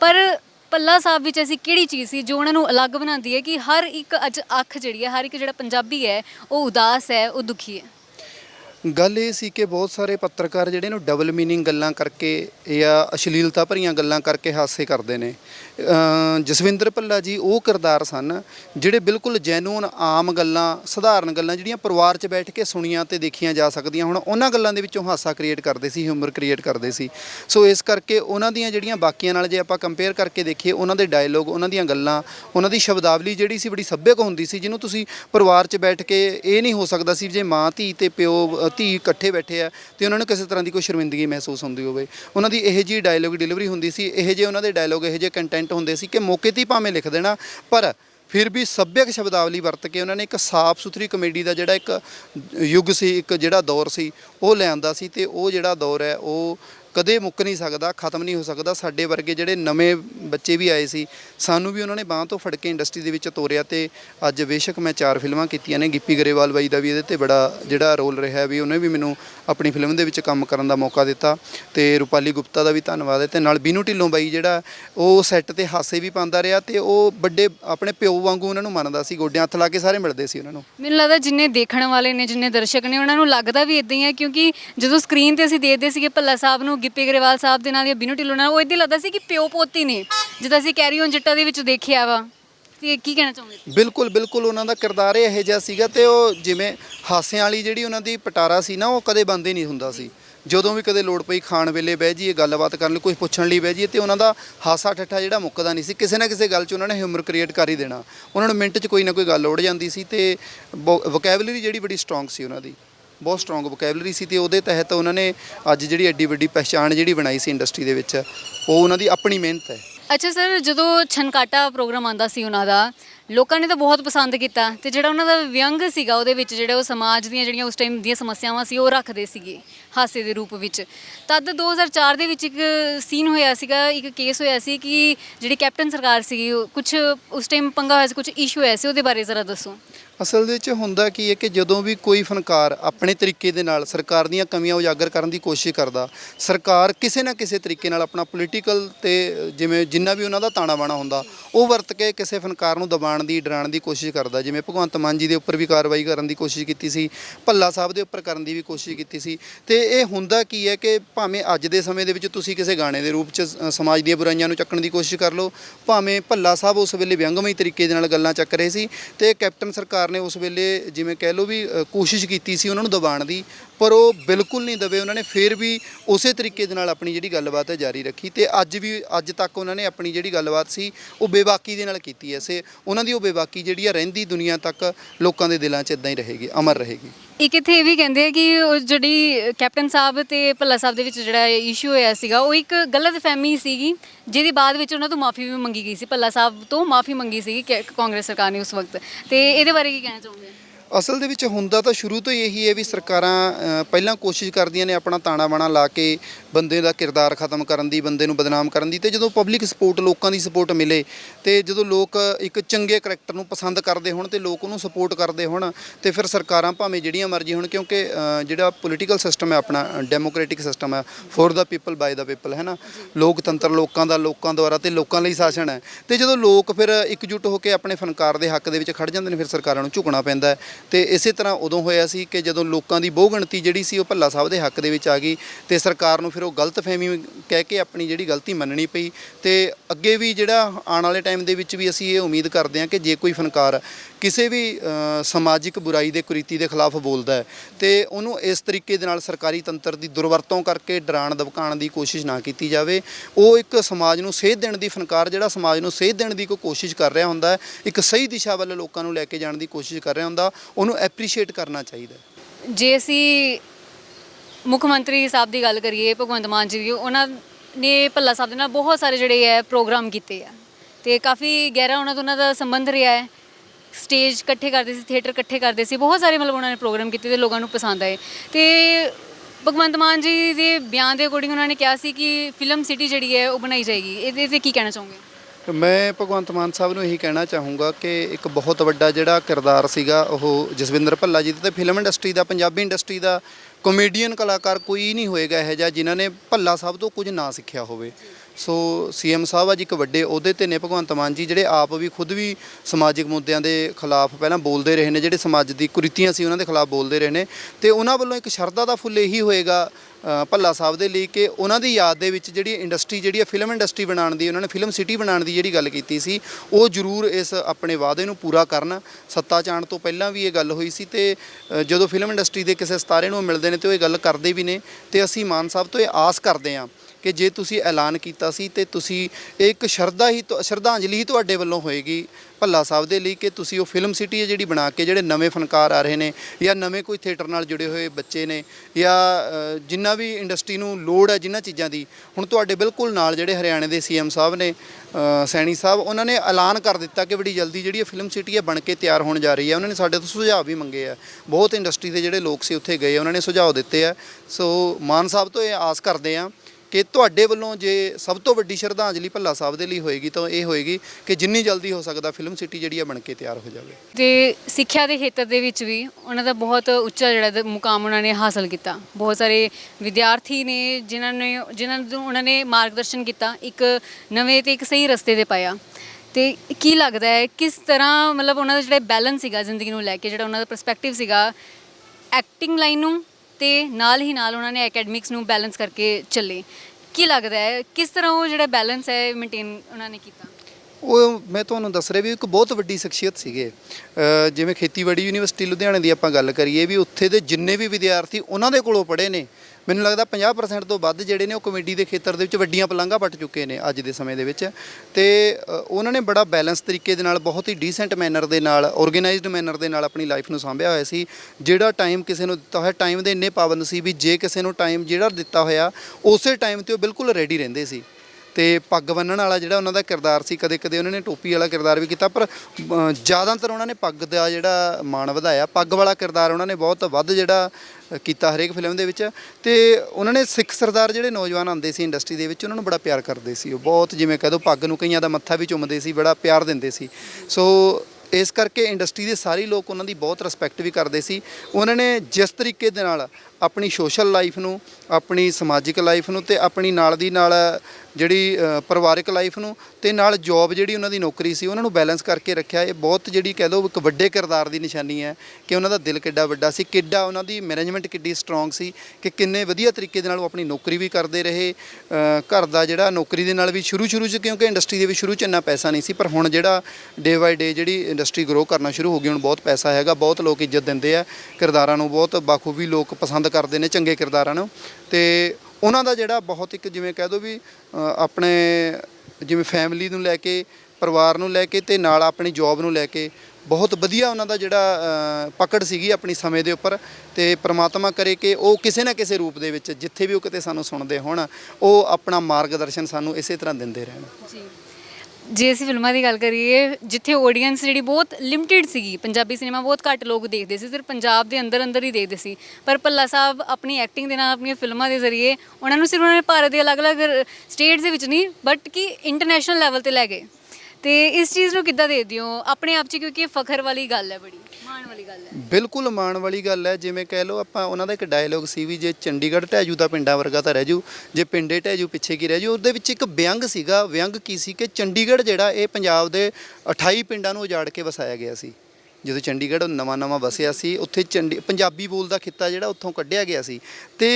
ਪਰ ਪੱਲਾ ਸਾਹਿਬ ਵਿੱਚ ਐਸੀ ਕਿਹੜੀ ਚੀਜ਼ ਸੀ ਜੋ ਉਹਨਾਂ ਨੂੰ ਅਲੱਗ ਬਣਾਉਂਦੀ ਹੈ ਕਿ ਹਰ ਇੱਕ ਅੱਜ ਅੱਖ ਜਿਹੜੀ ਹੈ ਹਰ ਇੱਕ ਜਿਹੜਾ ਪੰਜਾਬੀ ਹੈ ਉਹ ਉਦਾਸ ਹੈ ਉਹ ਦੁਖੀ ਹੈ? ਗੱਲ ਇਹ ਸੀ ਕਿ ਬਹੁਤ ਸਾਰੇ ਪੱਤਰਕਾਰ ਜਿਹੜੇ ਨੂੰ ਡਬਲ ਮੀਨਿੰਗ ਗੱਲਾਂ ਕਰਕੇ ਜਾਂ ਅਸ਼ਲੀਲਤਾ ਭਰੀਆਂ ਗੱਲਾਂ ਕਰਕੇ ਹਾਸੇ ਕਰਦੇ ਨੇ। ਜਸਵਿੰਦਰ ਭੱਲਾ ਜੀ ਉਹ ਕਿਰਦਾਰ ਸਨ ਜਿਹੜੇ ਬਿਲਕੁਲ ਜੈਨੂਨ ਆਮ ਗੱਲਾਂ, ਸਧਾਰਨ ਗੱਲਾਂ ਜਿਹੜੀਆਂ ਪਰਿਵਾਰ 'ਚ ਬੈਠ ਕੇ ਸੁਣੀਆਂ ਤੇ ਦੇਖੀਆਂ ਜਾ ਸਕਦੀਆਂ ਹੁਣ, ਉਹਨਾਂ ਗੱਲਾਂ ਦੇ ਵਿੱਚੋਂ ਹਾਸਾ ਕ੍ਰੀਏਟ ਕਰਦੇ ਸੀ ਹਿਊਮਰ ਕ੍ਰੀਏਟ ਕਰਦੇ ਸੀ। ਸੋ ਇਸ ਕਰਕੇ ਉਹਨਾਂ ਦੀਆਂ ਜਿਹੜੀਆਂ ਬਾਕੀਆਂ ਨਾਲ ਜੇ ਆਪਾਂ ਕੰਪੇਅਰ ਕਰਕੇ ਦੇਖੀਏ, ਉਹਨਾਂ ਦੇ ਡਾਇਲੋਗ ਉਹਨਾਂ ਦੀਆਂ ਗੱਲਾਂ, ਉਹਨਾਂ ਦੀ ਸ਼ਬਦਾਵਲੀ ਜਿਹੜੀ ਸੀ, ਬੜੀ ਸੱਭਿਅਕ ਹੁੰਦੀ ਸੀ, ਜਿਹਨੂੰ ਤੁਸੀਂ ਪਰਿਵਾਰ 'ਚ ਬੈਠ ਕੇ ਇਹ ਨਹੀਂ ਹੋ ਸਕਦਾ ਸੀ ਜੇ ਮਾਂ, ਧੀ ਤੇ ਪਿਓ ਧੀ ਇਕੱਠੇ ਬੈਠੇ ਆ, ਤੇ ਉਹਨਾਂ ਨੂੰ ਕਿਸੇ ਤਰ੍ਹਾਂ ਦੀ ਕੋਈ ਸ਼ਰਮਿੰਦਗੀ ਮਹਿਸੂਸ ਹੁੰਦੀ ਹੋਵੇ। ਉਹਨਾਂ ਦੀ ਇਹੋ ਜਿਹੀ ਡਾਇਲੋਗ ਡਿਲੀਵਰੀ ਹੁੰਦੀ ਸੀ, ਇਹੋ ਜਿਹੇ ਉਹਨਾਂ ਦੇ ਡਾਇਲੋਗ ਇਹੋ ਜਿਹੇ ਕੰਟੈਂਟ ਹੁੰਦੇ ਸੀ ਕਿ ਮੌਕੇ ਤੇ ਹੀ ਭਾਵੇਂ ਲਿਖ ਦੇਣਾ, ਪਰ ਫਿਰ ਵੀ ਸੱਭਿਅਕ ਸ਼ਬਦਾਵਲੀ ਵਰਤ ਕੇ ਉਹਨਾਂ ਨੇ ਇੱਕ ਸਾਫ਼ ਸੁਥਰੀ ਕਮੇਡੀ ਦਾ ਜਿਹੜਾ ਇੱਕ ਯੁੱਗ ਸੀ, ਇੱਕ ਜਿਹੜਾ ਦੌਰ ਸੀ, ਉਹ ਲਿਆਂਦਾ ਸੀ ਤੇ ਉਹ ਜਿਹੜਾ ਦੌਰ ਹੈ, ਉਹ ਕਦੇ ਮੁੱਕ ਨਹੀਂ ਸਕਦਾ, ਖਤਮ ਨਹੀਂ ਹੋ ਸਕਦਾ। ਸਾਡੇ ਵਰਗੇ ਜਿਹੜੇ ਨਵੇਂ ਬੱਚੇ ਵੀ ਆਏ ਸੀ, ਸਾਨੂੰ ਵੀ ਉਹਨਾਂ ਨੇ ਬਾਹ ਤੋਂ ਫੜ ਕੇ ਇੰਡਸਟਰੀ ਦੇ ਵਿੱਚ ਤੋਰਿਆ ਤੇ ਅੱਜ ਬੇਸ਼ੱਕ ਮੈਂ ਚਾਰ ਫਿਲਮਾਂ ਕੀਤੀਆਂ ਨੇ। ਗਿੱਪੀ ਗਰੇਵਾਲ ਬਾਈ ਦਾ ਵੀ ਇਹਦੇ ਤੇ ਬੜਾ ਜਿਹੜਾ ਰੋਲ ਰਿਹਾ ਵੀ ਉਹਨੇ ਵੀ ਮੈਨੂੰ ਆਪਣੀ ਫਿਲਮ ਦੇ ਵਿੱਚ ਕੰਮ ਕਰਨ ਦਾ ਮੌਕਾ ਦਿੱਤਾ ਤੇ ਰੂਪਾਲੀ ਗੁਪਤਾ ਦਾ ਵੀ ਧੰਨਵਾਦ ਹੈ ਤੇ ਨਾਲ ਬੀਨੂ ਢਿੱਲੋਂ ਬਾਈ ਜਿਹੜਾ ਉਹ ਸੈੱਟ ਤੇ ਹਾਸੇ ਵੀ ਪਾਉਂਦਾ ਰਿਹਾ ਤੇ ਉਹ ਵੱਡੇ ਆਪਣੇ ਪਿਓ ਵਾਂਗੂ ਉਹਨਾਂ ਨੂੰ ਮੰਨਦਾ ਸੀ, ਗੋਡਿਆਂ ਹੱਥ ਲਾ ਕੇ ਸਾਰੇ ਮਿਲਦੇ ਸੀ ਉਹਨਾਂ ਨੂੰ। ਮੈਨੂੰ ਲੱਗਦਾ ਜਿੰਨੇ ਦੇਖਣ ਵਾਲੇ ਨੇ, ਜਿੰਨੇ ਦਰਸ਼ਕ ਨੇ, ਉਹਨਾਂ ਨੂੰ ਲੱਗਦਾ ਵੀ ਇਦਾਂ ਹੀ ਹੈ ਕਿਉਂਕਿ ਜਦੋਂ ਸਕਰੀਨ ਤੇ ਅਸੀਂ ਦੇਖਦੇ ਸੀਗੇ ਭੱਲਾ ਸਾਹਿਬ ਨੂੰ ਗਿੱਪੀ ਗਰੇਵਾਲ ਸਾਹਿਬ ਦੇ ਨਾਲ ਜਾਂ ਬਿਨੂ ਢਿੱਲੋਂ ਨਾਲ, ਉਹ ਇਦਾਂ ਲੱਗਦਾ ਸੀ ਕਿ ਪਿਓ ਪੋਤੀ ਨੇ, ਜਿੱਦਾਂ ਅਸੀਂ ਕੈਰੀ ਔਨ ਜੱਟਾ ਦੇ ਵਿੱਚ ਦੇਖਿਆ ਵਾ। ਤੇ ਕੀ ਕਹਿਣਾ ਚਾਹੁੰਦੇ ਬਿਲਕੁਲ ਬਿਲਕੁਲ ਉਹਨਾਂ ਦਾ ਕਿਰਦਾਰ ਇਹੋ ਜਿਹਾ ਸੀਗਾ ਤੇ ਉਹ ਜਿਵੇਂ ਹਾਸਿਆਂ ਵਾਲੀ ਜਿਹੜੀ ਉਹਨਾਂ ਦੀ ਪਟਾਰਾ ਸੀ ਨਾ, ਉਹ ਕਦੇ ਬੰਦ ਹੀ ਨਹੀਂ ਹੁੰਦਾ ਸੀ। ਜਦੋਂ ਵੀ ਕਦੇ ਲੋੜ ਪਈ ਖਾਣ ਵੇਲੇ ਬਹਿ ਜਾਈਏ, ਗੱਲਬਾਤ ਕਰਨ ਲਈ ਕੁਝ ਪੁੱਛਣ ਲਈ ਬਹਿ ਜਾਈਏ ਤੇ ਉਹਨਾਂ ਦਾ ਹਾਸਾ ਠੱਠਾ ਜਿਹੜਾ ਮੁੱਕਦਾ ਨਹੀਂ ਸੀ। ਕਿਸੇ ਨਾ ਕਿਸੇ ਗੱਲ 'ਚ ਉਹਨਾਂ ਨੇ ਹਿਊਮਰ ਕ੍ਰੀਏਟ ਕਰ ਹੀ ਦੇਣਾ। ਉਹਨਾਂ ਨੂੰ ਮਿੰਟ 'ਚ ਕੋਈ ਨਾ ਕੋਈ ਗੱਲ ਉੜ ਜਾਂਦੀ ਸੀ ਤੇ ਵੋਕੈਬਲਰੀ ਜਿਹੜੀ ਬੜੀ ਸਟਰੋਂਗ ਸੀ ਉਹਨਾਂ ਦੀ। ਬਹੁਤ ਸਟਰੋਂਗ ਵੋਕੈਬਲਰੀ ਸੀ ਤੇ ਉਹਦੇ ਤਹਿਤ ਉਹਨਾਂ ਨੇ ਅੱਜ ਜਿਹੜੀ ਐਡੀ ਵੱਡੀ ਪਛਾਣ ਜਿਹੜੀ ਬਣਾਈ ਸੀ ਇੰਡਸਟਰੀ ਦੇ ਵਿੱਚ, ਉਹ ਉਹਨਾਂ ਦੀ ਆਪਣੀ ਮਿਹਨਤ ਹੈ। ਅੱਛਾ ਸਰ, ਜਦੋਂ ਛਨਕਾਟਾ ਪ੍ਰੋਗਰਾਮ ਆਂਦਾ ਸੀ ਉਹਨਾਂ ਦਾ, ਲੋਕਾਂ ਨੇ ਤਾਂ ਬਹੁਤ ਪਸੰਦ ਕੀਤਾ ਤੇ ਜਿਹੜਾ ਉਹਨਾਂ ਦਾ ਵਿਅੰਗ ਸੀਗਾ ਉਹਦੇ ਵਿੱਚ ਜਿਹੜੇ ਉਹ ਸਮਾਜ ਦੀਆਂ ਜਿਹੜੀਆਂ ਉਸ ਟਾਈਮ ਦੀਆਂ ਸਮੱਸਿਆਵਾਂ ਸੀ ਉਹ ਰੱਖਦੇ ਸੀਗੇ ਹਾਸੇ ਦੇ ਰੂਪ ਵਿੱਚ। ਤਦ 2004 ਦੇ ਵਿੱਚ ਇੱਕ ਸੀਨ ਹੋਇਆ ਸੀਗਾ, ਇੱਕ ਕੇਸ ਹੋਇਆ ਸੀ ਕਿ ਜਿਹੜੀ ਕੈਪਟਨ ਸਰਕਾਰ ਸੀਗੀ ਕੁਝ ਉਸ ਟਾਈਮ ਪੰਗਾ ਹੋਇਆ ਸੀ ਕੁਝ ਇਸ਼ੂ ਹੋਇਆ ਸੀ, ਉਹਦੇ ਬਾਰੇ ਜ਼ਰਾ ਦੱਸੋ। ਅਸਲ ਦੇ ਵਿੱਚ ਹੁੰਦਾ ਕੀ ਹੈ ਕਿ ਜਦੋਂ ਵੀ ਕੋਈ ਫਨਕਾਰ ਆਪਣੇ ਤਰੀਕੇ ਦੇ ਨਾਲ ਸਰਕਾਰ ਦੀਆਂ ਕਮੀਆਂ ਉਜਾਗਰ ਕਰਨ ਦੀ ਕੋਸ਼ਿਸ਼ ਕਰਦਾ, ਸਰਕਾਰ ਕਿਸੇ ਨਾ ਕਿਸੇ ਤਰੀਕੇ ਨਾਲ ਆਪਣਾ ਪੋਲੀਟੀਕਲ ਤੇ ਜਿਵੇਂ ਜਿੰਨਾ ਵੀ ਉਹਨਾਂ ਦਾ ਤਾਣਾ ਬਾਣਾ ਹੁੰਦਾ, ਉਹ ਵਰਤ ਕੇ ਕਿਸੇ ਫਨਕਾਰ ਨੂੰ ਦਬਾਉਣ ਦੀ, ਡਰਾਉਣ ਦੀ ਕੋਸ਼ਿਸ਼ ਕਰਦਾ। ਜਿਵੇਂ ਭਗਵੰਤ ਮਾਨ ਜੀ ਦੇ ਉੱਪਰ ਵੀ ਕਾਰਵਾਈ ਕਰਨ ਦੀ ਕੋਸ਼ਿਸ਼ ਕੀਤੀ ਸੀ, ਭੱਲਾ ਸਾਹਿਬ ਦੇ ਉੱਪਰ ਕਰਨ ਦੀ ਵੀ ਕੋਸ਼ਿਸ਼ ਕੀਤੀ ਸੀ। ਤੇ ਇਹ ਹੁੰਦਾ ਕੀ ਹੈ ਕਿ ਭਾਵੇਂ ਅੱਜ ਦੇ ਸਮੇਂ ਦੇ ਵਿੱਚ ਤੁਸੀਂ ਕਿਸੇ ਗਾਣੇ ਦੇ ਰੂਪ 'ਚ ਸਮਾਜ ਦੀਆਂ ਬੁਰਾਈਆਂ ਨੂੰ ਚੱਕਣ ਦੀ ਕੋਸ਼ਿਸ਼ ਕਰ ਲਓ, ਭਾਵੇਂ ਭੱਲਾ ਸਾਹਿਬ ਉਸ ਵੇਲੇ ਵਿਅੰਗਮਈ ਤਰੀਕੇ ਦੇ ਨਾਲ ਗੱਲਾਂ ਚੱਕ ਰਹੇ ਸੀ, ਤੇ ਕੈਪਟਨ ਸਰਕਾਰ ਸਰਕਾਰ ਨੇ ਉਸ ਵੇਲੇ ਜਿਵੇਂ ਕਹਿ ਲਓ ਵੀ ਅ, ਕੋਸ਼ਿਸ਼ ਕੀਤੀ ਸੀ ਉਹਨਾਂ ਨੂੰ ਦਬਾਉਣ ਦੀ ਪਰ ਉਹ ਬਿਲਕੁਲ ਨਹੀਂ ਦਵੇ ਉਹਨਾਂ ਨੇ ਫਿਰ ਵੀ ਉਸੇ ਤਰੀਕੇ ਦੇ ਨਾਲ ਆਪਣੀ ਜਿਹੜੀ ਗੱਲਬਾਤ ਹੈ ਜਾਰੀ ਰੱਖੀ ਤੇ ਅੱਜ ਵੀ, ਅੱਜ ਤੱਕ ਉਹਨਾਂ ਨੇ ਆਪਣੀ ਜਿਹੜੀ ਗੱਲਬਾਤ ਸੀ, ਉਹ ਬੇਬਾਕੀ ਦੇ ਨਾਲ ਕੀਤੀ ਐ ਸੇ ਉਹਨਾਂ ਦੀ ਉਹ ਬੇਬਾਕੀ ਜਿਹੜੀ ਆ, ਰਹਿੰਦੀ ਦੁਨੀਆ ਤੱਕ ਲੋਕਾਂ ਦੇ ਦਿਲਾਂ 'ਚ ਇਦਾਂ ਹੀ ਰਹੇਗੀ, ਅਮਰ ਰਹੇਗੀ। ਇੱਕ ਇੱਥੇ ਇਹ ਵੀ ਕਹਿੰਦੇ ਆ ਕਿ ਉਹ ਜਿਹੜੀ ਕੈਪਟਨ ਸਾਹਿਬ ਤੇ ਭੱਲਾ ਸਾਹਿਬ ਦੇ ਵਿੱਚ ਜਿਹੜਾ ਇਸ਼ੂ ਹੋਇਆ ਸੀਗਾ, ਉਹ ਇੱਕ ਗਲਤ ਫਹਿਮੀ ਸੀਗੀ, ਜਿਹਦੇ ਬਾਅਦ ਵਿੱਚ ਉਹਨਾਂ ਤੋਂ ਮਾਫੀ ਵੀ ਮੰਗੀ ਗਈ ਸੀ। ਭੱਲਾ ਸਾਹਿਬ ਤੋਂ ਮਾਫੀ ਮੰਗੀ ਸੀਗੀ ਕਾਂਗਰਸ ਸਰਕਾਰ ਨੇ ਉਸ ਵਕਤ। ਤੇ ਇਹਦੇ ਬਾਰੇ ਕੀ ਕਹਿਣਾ ਚਾਹੋਗੇ? ਅਸਲ ਦੇ ਵਿੱਚ ਹੁੰਦਾ ਤਾਂ ਸ਼ੁਰੂ ਤੋਂ ਹੀ ਇਹੀ ਹੈ ਵੀ ਸਰਕਾਰਾਂ ਪਹਿਲਾਂ ਕੋਸ਼ਿਸ਼ ਕਰਦੀਆਂ ਨੇ ਆਪਣਾ ਤਾਣਾ ਬਾਣਾ ਲਾ ਕੇ ਬੰਦੇ ਦਾ ਕਿਰਦਾਰ ਖਤਮ ਕਰਨ ਦੀ, ਬੰਦੇ ਨੂੰ ਬਦਨਾਮ ਕਰਨ ਦੀ ਤੇ ਜਦੋਂ ਪਬਲਿਕ ਸਪੋਰਟ ਲੋਕਾਂ ਦੀ ਸਪੋਰਟ ਮਿਲੇ ਤੇ ਜਦੋਂ ਲੋਕ ਇੱਕ ਚੰਗੇ ਕਰੈਕਟਰ ਨੂੰ ਪਸੰਦ ਕਰਦੇ ਹੋਣ ਤੇ ਲੋਕ ਉਹਨੂੰ ਸਪੋਰਟ ਕਰਦੇ ਹੋਣ ਤੇ ਫਿਰ ਸਰਕਾਰਾਂ ਭਾਵੇਂ ਜਿਹੜੀਆਂ ਮਰਜ਼ੀ ਹੋਣ ਕਿਉਂਕਿ ਜਿਹੜਾ ਪੋਲੀਟੀਕਲ ਸਿਸਟਮ ਹੈ ਆਪਣਾ ਡੈਮੋਕ੍ਰੈਟਿਕ ਸਿਸਟਮ ਹੈ for the people by the people ਹੈ ਨਾ? ਲੋਕਤੰਤਰ ਲੋਕਾਂ ਦਾ, ਲੋਕਾਂ ਦੁਆਰਾ ਤੇ ਲੋਕਾਂ ਲਈ ਸ਼ਾਸਨ ਹੈ ਤੇ ਜਦੋਂ ਲੋਕ ਫਿਰ ਇਕਜੁੱਟ ਹੋ ਕੇ ਆਪਣੇ ਫਨਕਾਰ ਦੇ ਹੱਕ ਦੇ ਵਿੱਚ ਖੜ ਜਾਂਦੇ ਨੇ, ਫਿਰ ਸਰਕਾਰਾਂ ਨੂੰ ਝੁਕਣਾ ਪੈਂਦਾ ਹੈ। ਤੇ ਇਸੇ ਤਰ੍ਹਾਂ ਉਦੋਂ ਹੋਇਆ ਸੀ ਕਿ ਜਦੋਂ ਲੋਕਾਂ ਦੀ ਬਹੁਗਿਣਤੀ ਜਿਹੜੀ ਸੀ ਉਹ ਭੱਲਾ ਸਾਹਿਬ ਦੇ ਹੱਕ ਦੇ ਵਿੱਚ ਆ ਗਈ ਤੇ ਸਰਕਾਰ ਨੂੰ ਫਿਰ ਉਹ ਗਲਤਫਹਿਮੀ ਕਹਿ ਕੇ ਆਪਣੀ ਜਿਹੜੀ ਗਲਤੀ ਮੰਨਣੀ ਪਈ ਤੇ ਅੱਗੇ ਵੀ ਜਿਹੜਾ ਆਉਣ ਵਾਲੇ ਟਾਈਮ ਦੇ ਵਿੱਚ ਵੀ ਅਸੀਂ ਇਹ ਉਮੀਦ ਕਰਦੇ ਹਾਂ ਕਿ ਜੇ ਕੋਈ ਫਨਕਾਰ ਕਿਸੇ ਵੀ ਸਮਾਜਿਕ ਬੁਰਾਈ ਦੇ ਕੁਰੀਤੀ ਦੇ ਖਿਲਾਫ ਬੋਲਦਾ ਹੈ ਤੇ ਉਹਨੂੰ ਇਸ ਤਰੀਕੇ ਦੇ ਨਾਲ ਸਰਕਾਰੀ ਤੰਤਰ ਦੀ ਦੁਰਵਰਤੋਂ ਕਰਕੇ ਡਰਾਣ ਦਬਕਾਉਣ ਦੀ ਕੋਸ਼ਿਸ਼ ਨਾ ਕੀਤੀ ਜਾਵੇ, ਉਹ ਇੱਕ ਸਮਾਜ ਨੂੰ ਸੇਧ ਦੇਣ ਦੀ ਫਨਕਾਰ ਜਿਹੜਾ ਸਮਾਜ ਨੂੰ ਸੇਧ ਦੇਣ ਦੀ ਕੋਈ ਕੋਸ਼ਿਸ਼ ਕਰ ਰਿਹਾ ਹੁੰਦਾ ਇੱਕ ਸਹੀ ਦਿਸ਼ਾ ਵੱਲ ਲੋਕਾਂ ਨੂੰ ਲੈ ਕੇ ਜਾਣ ਦੀ ਕੋਸ਼ਿਸ਼ ਕਰ ਰਿਹਾ ਹੁੰਦਾ ਉਹਨੂੰ ਐਪਰੀਸ਼ੀਏਟ ਕਰਨਾ ਚਾਹੀਦਾ ਜੇ ਅਸੀਂ ਮੁੱਖ ਮੰਤਰੀ ਸਾਹਿਬ ਦੀ ਗੱਲ ਕਰੀਏ, ਭਗਵੰਤ ਮਾਨ ਜੀ ਦੀ, ਉਹਨਾਂ ਨੇ ਭੱਲਾ ਸਾਹਿਬ ਦੇ ਨਾਲ ਬਹੁਤ ਸਾਰੇ ਜਿਹੜੇ ਹੈ ਪ੍ਰੋਗਰਾਮ ਕੀਤੇ ਆ। ਤੇ ਕਾਫੀ ਗਹਿਰਾ ਉਹਨਾਂ ਤੋਂ ਉਹਨਾਂ ਦਾ ਸੰਬੰਧ ਰਿਹਾ ਹੈ। ਸਟੇਜ ਇਕੱਠੇ ਕਰਦੇ ਸੀ ਥੀਏਟਰ ਇਕੱਠੇ ਕਰਦੇ ਸੀ, ਬਹੁਤ ਸਾਰੇ ਮਤਲਬ ਉਹਨਾਂ ਨੇ ਪ੍ਰੋਗਰਾਮ ਕੀਤੇ ਤੇ ਲੋਕਾਂ ਨੂੰ ਪਸੰਦ ਆਏ। ਤੇ ਭਗਵੰਤ ਮਾਨ ਜੀ ਦੇ ਬਿਆਨ ਦੇ ਅਕੋਰਡਿੰਗ ਉਹਨਾਂ ਨੇ ਕਿਹਾ ਸੀ ਕਿ ਫਿਲਮ ਸਿਟੀ ਜਿਹੜੀ ਹੈ ਉਹ ਬਣਾਈ ਜਾਏਗੀ। ਇਹਦੇ ਤੇ ਕੀ ਕਹਿਣਾ ਚਾਹੋਗੇ? ਮੈਂ ਭਗਵੰਤ ਮਾਨ ਸਾਹਿਬ ਨੂੰ ਇਹੀ ਕਹਿਣਾ ਚਾਹੂੰਗਾ ਕਿ ਇੱਕ ਬਹੁਤ ਵੱਡਾ ਜਿਹੜਾ ਕਿਰਦਾਰ ਸੀਗਾ ਉਹ ਜਸਵਿੰਦਰ ਭੱਲਾ ਜੀ ਦਾ ਤੇ ਫਿਲਮ ਇੰਡਸਟਰੀ ਦਾ, ਪੰਜਾਬੀ ਇੰਡਸਟਰੀ ਦਾ ਕਮੇਡੀਅਨ ਕਲਾਕਾਰ ਕੋਈ ਨਹੀਂ ਹੋਏਗਾ ਇਹੋ ਜਿਹਾ ਜਿਨ੍ਹਾਂ ਨੇ ਭੱਲਾ ਸਾਹਿਬ ਤੋਂ ਕੁਝ ਨਾ ਸਿੱਖਿਆ ਹੋਵੇ। ਸੋ ਸੀਐਮ ਸਾਹਿਬ ਅੱਜ ਇੱਕ ਵੱਡੇ ਅਹੁਦੇ ਤੇ ਨੇ, ਭਗਵੰਤ ਮਾਨ ਜੀ, ਜਿਹੜੇ ਆਪ ਵੀ ਖੁਦ ਵੀ ਸਮਾਜਿਕ ਮੁੱਦਿਆਂ ਦੇ ਖਿਲਾਫ ਪਹਿਲਾਂ ਬੋਲਦੇ ਰਹੇ ਨੇ, ਜਿਹੜੇ ਸਮਾਜ ਦੀ ਕੁਰੀਤੀਆਂ ਸੀ, ਉਹਨਾਂ ਦੇ ਖਿਲਾਫ ਬੋਲਦੇ ਰਹੇ ਨੇ। ਤੇ ਉਹਨਾਂ ਵੱਲੋਂ ਇੱਕ ਸ਼ਰਧਾ ਦਾ ਫੁੱਲ ਇਹੀ ਹੋਏਗਾ ਭੱਲਾ ਸਾਹਿਬ ਦੇ ਲਈ ਕਿ ਉਹਨਾਂ ਦੀ ਯਾਦ ਦੇ ਵਿੱਚ ਜਿਹੜੀ ਇੰਡਸਟਰੀ, ਜਿਹੜੀ ਹੈ ਫਿਲਮ ਇੰਡਸਟਰੀ ਬਣਾਉਣ ਦੀ, ਉਹਨਾਂ ਨੇ ਫਿਲਮ ਸਿਟੀ ਬਣਾਉਣ ਦੀ ਜਿਹੜੀ ਗੱਲ ਕੀਤੀ ਸੀ, ਉਹ ਜ਼ਰੂਰ ਇਸ ਆਪਣੇ ਵਾਅਦੇ ਨੂੰ ਪੂਰਾ ਕਰਨ। ਸੱਤਾ ਚਾਣ ਤੋਂ ਪਹਿਲਾਂ ਵੀ ਇਹ ਗੱਲ ਹੋਈ ਸੀ ਤੇ ਜਦੋਂ ਫਿਲਮ ਇੰਡਸਟਰੀ ਦੇ ਕਿਸੇ ਸਿਤਾਰੇ ਨੂੰ ਮਿਲਦੇ ਨੇ ਤੇ ਉਹ ਇਹ ਗੱਲ ਕਰਦੇ ਵੀ ਨੇ, ਤੇ ਅਸੀਂ ਮਾਨ ਸਾਹਿਬ ਤੋਂ ਇਹ ਆਸ ਕਰਦੇ ਹਾਂ। ਕਿ ਜੇ ਤੁਸੀਂ ਐਲਾਨ ਕੀਤਾ ਸੀ ਤੇ ਤੁਸੀਂ ਇਹ ਇੱਕ ਸ਼ਰਧਾ ਹੀ ਤੁ- ਸ਼ਰਧਾਂਜਲੀ ਹੀ ਤੁਹਾਡੇ ਵੱਲੋਂ ਹੋਏਗੀ ਭੱਲਾ ਸਾਹਿਬ ਦੇ ਲਈ ਕਿ ਤੁਸੀਂ ਉਹ ਫਿਲਮ ਸਿਟੀ ਹੈ ਜਿਹੜੀ ਬਣਾ ਕੇ ਜਿਹੜੇ ਨਵੇਂ ਫਨਕਾਰ ਆ ਰਹੇ ਨੇ ਜਾਂ ਨਵੇਂ ਕੋਈ ਥੀਏਟਰ ਨਾਲ ਜੁੜੇ ਹੋਏ ਬੱਚੇ ਨੇ ਜਾਂ ਜਿੰਨਾ ਵੀ ਇੰਡਸਟਰੀ ਨੂੰ ਲੋੜ ਹੈ ਜਿਨ੍ਹਾਂ ਚੀਜ਼ਾਂ ਦੀ, ਹੁਣ ਤੁਹਾਡੇ ਬਿਲਕੁਲ ਨਾਲ ਜਿਹੜੇ ਹਰਿਆਣੇ ਦੇ ਸੀਐਮ ਸਾਹਿਬ ਨੇ ਸੈਣੀ ਸਾਹਿਬ, ਉਹਨਾਂ ਨੇ ਐਲਾਨ ਕਰ ਦਿੱਤਾ ਕਿ ਬੜੀ ਜਲਦੀ ਜਿਹੜੀ ਇਹ ਫਿਲਮ ਸਿਟੀ ਹੈ ਬਣ ਕੇ ਤਿਆਰ ਹੋਣ ਜਾ ਰਹੀ ਹੈ। ਉਹਨਾਂ ਨੇ ਸਾਡੇ ਤੋਂ ਸੁਝਾਅ ਵੀ ਮੰਗੇ ਆ। ਬਹੁਤ ਇੰਡਸਟਰੀ ਦੇ ਜਿਹੜੇ ਲੋਕ ਸੀ ਉੱਥੇ ਗਏ, ਉਹਨਾਂ ਨੇ ਸੁਝਾਅ ਦਿੱਤੇ ਆ। ਸੋ ਮਾਨ ਸਾਹਿਬ ਤੋਂ ਇਹ ਆਸ ਕਰਦੇ ਆ ਕਿ ਤੁਹਾਡੇ ਵੱਲੋਂ ਜੇ ਸਭ ਤੋਂ ਵੱਡੀ ਸ਼ਰਧਾਂਜਲੀ ਭੱਲਾ ਸਾਹਿਬ ਦੇ ਲਈ ਹੋਏਗੀ ਤਾਂ ਇਹ ਹੋਏਗੀ ਕਿ ਜਿੰਨੀ ਜਲਦੀ ਹੋ ਸਕਦਾ ਫਿਲਮ ਸਿਟੀ ਜਿਹੜੀ ਆ ਬਣ ਕੇ ਤਿਆਰ ਹੋ ਜਾਵੇ। ਤੇ ਸਿੱਖਿਆ ਦੇ ਖੇਤਰ ਦੇ ਵਿੱਚ ਵੀ ਉਹਨਾਂ ਦਾ ਬਹੁਤ ਉੱਚਾ ਜਿਹੜਾ ਦ- ਮੁਕਾਮ ਉਹਨਾਂ ਨੇ ਹਾਸਲ ਕੀਤਾ। ਬਹੁਤ ਸਾਰੇ ਵਿਦਿਆਰਥੀ ਨੇ ਜਿਨ੍ਹਾਂ ਨੇ ਜਿਨ੍ਹਾਂ ਨੂੰ ਉਹਨਾਂ ਨੇ ਮਾਰਗਦਰਸ਼ਨ ਕੀਤਾ, ਇੱਕ ਨਵੇਂ ਤੇ ਇੱਕ ਸਹੀ ਰਸਤੇ ਤੇ ਪਾਇਆ। ਤੇ ਕੀ ਲੱਗਦਾ ਹੈ, ਕਿਸ ਤਰ੍ਹਾਂ ਮਤਲਬ ਉਹਨਾਂ ਦਾ ਜਿਹੜਾ ਬੈਲੈਂਸ ਸੀਗਾ ਜ਼ਿੰਦਗੀ ਨੂੰ ਲੈ ਕੇ, ਜਿਹੜਾ ਉਹਨਾਂ ਦਾ ਪਰਸਪੈਕਟਿਵ ਸੀਗਾ ਐਕਟਿੰਗ ਲਾਈਨ ਨੂੰ ਤੇ ਨਾਲ ਹੀ ਨਾਲ ਉਹਨਾਂ ਨੇ ਅਕੈਡਮਿਕਸ ਨੂੰ ਬੈਲੈਂਸ ਕਰਕੇ ਚੱਲੇ। ਕੀ ਲੱਗਦਾ ਹੈ, ਕਿਸ ਤਰ੍ਹਾਂ ਉਹ ਜਿਹੜਾ ਬੈਲੈਂਸ ਹੈ ਮੇਨਟੇਨ ਉਹਨਾਂ ਨੇ ਕੀਤਾ? ਉਹ ਮੈਂ ਤੁਹਾਨੂੰ ਦੱਸ ਰਿਹਾ ਵੀ ਇੱਕ ਬਹੁਤ ਵੱਡੀ ਸ਼ਖਸੀਅਤ ਸੀਗੇ। ਜਿਵੇਂ ਖੇਤੀਬਾੜੀ ਯੂਨੀਵਰਸਿਟੀ ਲੁਧਿਆਣੇ ਦੀ ਆਪਾਂ ਗੱਲ ਕਰੀਏ ਵੀ ਉੱਥੇ ਦੇ ਜਿੰਨੇ ਵੀ ਵਿਦਿਆਰਥੀ ਉਹਨਾਂ ਦੇ ਕੋਲੋਂ ਪੜ੍ਹੇ ਨੇ ਮੈਨੂੰ ਲੱਗਦਾ 50% ਤੋਂ ਵੱਧ ਜਿਹੜੇ ਨੇ ਉਹ ਕਮੇਡੀ ਦੇ ਖੇਤਰ ਦੇ ਵਿੱਚ ਵੱਡੀਆਂ ਪਲੰਘਾਂ ਪੱਟ ਚੁੱਕੇ ਨੇ ਅੱਜ ਦੇ ਸਮੇਂ ਦੇ ਵਿੱਚ। ਤੇ ਉਹਨਾਂ ਨੇ ਬੜਾ ਬੈਲੈਂਸ ਤਰੀਕੇ ਦੇ ਨਾਲ, ਬਹੁਤ ਹੀ ਡੀਸੈਂਟ ਮੈਨਰ ਦੇ ਨਾਲ ਆਰਗੇਨਾਈਜ਼ਡ ਮੈਨਰ ਦੇ ਨਾਲ ਆਪਣੀ ਲਾਈਫ ਨੂੰ ਸੰਭਿਆ ਹੋਇਆ ਸੀ। ਜਿਹੜਾ ਟਾਈਮ ਕਿਸੇ ਨੂੰ ਦਿੱਤਾ ਹੋਇਆ ਟਾਈਮ ਦੇ ਇੰਨੇ ਪਾਬੰਦ ਸੀ ਵੀ ਜੇ ਕਿਸੇ ਨੂੰ ਟਾਈਮ ਜਿਹੜਾ ਦਿੱਤਾ ਹੋਇਆ, ਉਸੇ ਟਾਈਮ ਤੇ ਉਹ ਬਿਲਕੁਲ ਰੈਡੀ ਰਹਿੰਦੇ ਸੀ। ਤੇ ਪੱਗ ਬੰਨਣ ਵਾਲਾ ਜਿਹੜਾ ਉਹਨਾਂ ਦਾ ਕਿਰਦਾਰ ਸੀ ਕਦੇ ਕਦੇ ਉਹਨਾਂ ਨੇ ਟੋਪੀ ਵਾਲਾ ਕਿਰਦਾਰ ਵੀ ਕੀਤਾ ਪਰ ਅ, ਜ਼ਿਆਦਾਤਰ ਉਹਨਾਂ ਨੇ ਪੱਗ ਦਾ ਜਿਹੜਾ ਮਾਣ ਵਧਾਇਆ ਪੱਗ ਵਾਲਾ ਕਿਰਦਾਰ ਉਹਨਾਂ ਨੇ ਬਹੁਤ ਵੱਧ ਜਿਹੜਾ ਕੀਤਾ ਹਰੇਕ ਫਿਲਮ ਦੇ ਵਿੱਚ ਤੇ ਉਹਨਾਂ ਨੇ ਸਿੱਖ ਸਰਦਾਰ ਜਿਹੜੇ ਨੌਜਵਾਨ ਆਉਂਦੇ ਸੀ ਇੰਡਸਟਰੀ ਦੇ ਵਿੱਚ ਉਹਨਾਂ ਨੂੰ ਬੜਾ ਪਿਆਰ ਕਰਦੇ ਸੀ ਉਹ। ਬਹੁਤ ਜਿਵੇਂ ਕਹਿ ਦੋ ਪੱਗ ਨੂੰ ਕਈਆਂ ਦਾ ਮੱਥਾ ਵੀ ਚੁੰਮਦੇ ਸੀ ਬੜਾ ਪਿਆਰ ਦਿੰਦੇ ਸੀ। ਸੋ ਇਸ ਕਰਕੇ ਇੰਡਸਟਰੀ ਦੇ ਸਾਰੇ ਲੋਕ ਉਹਨਾਂ ਦੀ ਬਹੁਤ ਰਿਸਪੈਕਟ ਵੀ ਕਰਦੇ ਸੀ। ਉਹਨਾਂ ਨੇ ਜਿਸ ਤਰੀਕੇ ਦੇ ਨਾਲ ਆਪਣੀ ਸੋਸ਼ਲ ਲਾਈਫ ਨੂੰ ਆਪਣੀ ਸਮਾਜਿਕ ਲਾਈਫ ਨੂੰ ਤੇ ਆਪਣੀ ਨਾਲ ਦੀ ਨਾਲ ਜਿਹੜੀ ਅ, ਪਰਿਵਾਰਕ ਲਾਈਫ ਨੂੰ ਤੇ ਨਾਲ ਜੌਬ ਜਿਹੜੀ ਉਹਨਾਂ ਦੀ ਨੌਕਰੀ ਸੀ ਉਹਨਾਂ ਨੂੰ ਬੈਲੈਂਸ ਕਰਕੇ ਰੱਖਿਆ। ਇਹ ਬਹੁਤ ਜਿਹੜੀ ਕਹਿ ਲਓ ਇੱਕ ਵੱਡੇ ਕਿਰਦਾਰ ਦੀ ਨਿਸ਼ਾਨੀ ਹੈ ਕਿ ਉਹਨਾਂ ਦਾ ਦਿਲ ਕਿੱਡਾ ਵੱਡਾ ਸੀ ਕਿੱਡਾ ਉਹਨਾਂ ਦੀ ਮੈਨੇਜਮੈਂਟ ਕਿੱਡੀ ਸਟਰੋਂਗ ਸੀ ਕਿ ਕਿੰਨੇ ਵਧੀਆ ਤਰੀਕੇ ਦੇ ਨਾਲ ਉਹ ਆਪਣੀ ਨੌਕਰੀ ਵੀ ਕਰਦੇ ਰਹੇ। ਘਰ ਦਾ ਜਿਹੜਾ ਨੌਕਰੀ ਦੇ ਨਾਲ ਵੀ ਸ਼ੁਰੂ ਸ਼ੁਰੂ 'ਚ ਕਿਉਂਕਿ ਇੰਡਸਟਰੀ ਦੇ ਵਿੱਚ ਸ਼ੁਰੂ 'ਚ ਇੰਨਾ ਪੈਸਾ ਨਹੀਂ ਸੀ ਪਰ ਹੁਣ ਜਿਹੜਾ ਡੇ ਬਾਈ ਡੇ ਜਿਹੜੀ ਇੰਡਸਟਰੀ ਗਰੋ ਕਰਨਾ ਸ਼ੁਰੂ ਹੋ ਗਈ ਹੁਣ ਬਹੁਤ ਪੈਸਾ ਹੈਗਾ ਬਹੁਤ ਲੋਕ ਇੱਜ਼ਤ ਦਿੰਦੇ ਆ ਕਿਰਦਾਰਾਂ ਨੂੰ ਬਹੁਤ ਬਾਖੂਬੀ ਲੋਕ ਪਸੰਦ ਕਰਦੇ ਨੇ ਚੰਗੇ ਕਿਰਦਾਰਾਂ ਨੂੰ। ਤੇ ਉਹਨਾਂ ਦਾ ਜਿਹੜਾ ਬਹੁਤ ਇੱਕ ਜਿਵੇਂ ਕਹਿ ਦੋ ਵੀ ਆਪਣੇ ਜਿਵੇਂ ਫੈਮਿਲੀ ਨੂੰ ਲੈ ਕੇ, ਪਰਿਵਾਰ ਨੂੰ ਲੈ ਕੇ ਤੇ ਨਾਲ ਆਪਣੀ ਜੌਬ ਨੂੰ ਲੈ ਕੇ ਬਹੁਤ ਵਧੀਆ ਉਹਨਾਂ ਦਾ ਜਿਹੜਾ ਪਕੜ ਸੀਗੀ ਆਪਣੀ ਸਮੇਂ ਦੇ ਉੱਪਰ। ਤੇ ਪ੍ਰਮਾਤਮਾ ਕਰੇ ਕਿ ਉਹ ਕਿਸੇ ਨਾ ਕਿਸੇ ਰੂਪ ਦੇ ਵਿੱਚ ਜਿੱਥੇ ਵੀ ਉਹ ਕਿਤੇ ਸਾਨੂੰ ਸੁਣਦੇ ਹੋਣ, ਉਹ ਆਪਣਾ ਮਾਰਗਦਰਸ਼ਨ ਸਾਨੂੰ ਇਸੇ ਤਰ੍ਹਾਂ ਦਿੰਦੇ ਰਹਿਣ। ਜੀ। ਜੇ ਅਸੀਂ ਫਿਲਮਾਂ ਦੀ ਗੱਲ ਕਰੀਏ, ਜਿੱਥੇ ਆਡੀਅנס ਜਿਹੜੀ ਬਹੁਤ ਲਿਮਟਿਡ ਸੀਗੀ, ਪੰਜਾਬੀ ਸਿਨੇਮਾ ਬਹੁਤ ਘੱਟ ਲੋਕ ਦੇਖਦੇ ਸੀ, ਸਿਰਫ ਪੰਜਾਬ ਦੇ ਅੰਦਰ ਅੰਦਰ ਹੀ ਦੇਖਦੇ ਸੀ। ਪਰ ਭੱਲਾ ਸਾਹਿਬ ਆਪਣੀ ਐਕਟਿੰਗ ਦੇ ਨਾਲ, ਆਪਣੀਆਂ ਫਿਲਮਾਂ ਦੇ ਜ਼ਰੀਏ, ਉਹਨਾਂ ਨੂੰ ਸਿਰਫ ਉਹਨਾਂ ਨੇ ਭਾਰਤ ਦੇ ਅਲੱਗ-ਅਲੱਗ ਸਟੇਟਸ ਦੇ ਵਿੱਚ ਨਹੀਂ ਬਟ ਕਿ ਇੰਟਰਨੈਸ਼ਨਲ ਲੈਵਲ ਤੇ ਲੈ ਗਏ। ਤੇ ਇਸ ਚੀਜ਼ ਨੂੰ ਕਿੱਦਾਂ ਦੇਖਦੇ ਹੋ? ਆਪਣੇ ਆਪ 'ਚ ਕਿਉਂਕਿ ਇਹ ਫਖਰ ਵਾਲੀ ਗੱਲ ਹੈ ਬੜੀ। ਮਾਣ ਵਾਲੀ ਗੱਲ ਹੈ। ਬਿਲਕੁਲ ਮਾਣ ਵਾਲੀ ਗੱਲ ਹੈ, ਜਿਵੇਂ ਕਹਿ ਲਓ ਆਪਾਂ ਉਹਨਾਂ ਦਾ ਇੱਕ ਡਾਇਲੋਗ ਸੀ ਵੀ ਜੇ ਚੰਡੀਗੜ੍ਹ ਢਹਿ ਦਾ ਪਿੰਡਾਂ ਵਰਗਾ ਤਾਂ ਰਹਿ ਜੂ, ਜੇ ਪਿੰਡੇ ਢਹਿ ਪਿੱਛੇ ਕੀ ਰਹਿ ਜੂ, ਉਹਦੇ ਵਿੱਚ ਇੱਕ ਵਿਅੰਗ ਸੀਗਾ, ਵਿਅੰਗ ਕੀ ਸੀ ਕਿ ਚੰਡੀਗੜ੍ਹ ਜਿਹੜਾ ਇਹ ਪੰਜਾਬ ਦੇ 28 ਪਿੰਡਾਂ ਨੂੰ ਉਜਾੜ ਕੇ ਵਸਾਇਆ ਗਿਆ ਸੀ। ਜਦੋਂ ਚੰਡੀਗੜ੍ਹ ਨਵਾਂ ਨਵਾਂ ਵਸਿਆ ਸੀ, ਉੱਥੇ ਚੰਡੀ, ਪੰਜਾਬੀ ਬੋਲਦਾ ਖਿੱਤਾ ਜਿਹੜਾ ਉੱਥੋਂ ਕੱਢਿਆ ਗਿਆ ਸੀ। ਤੇ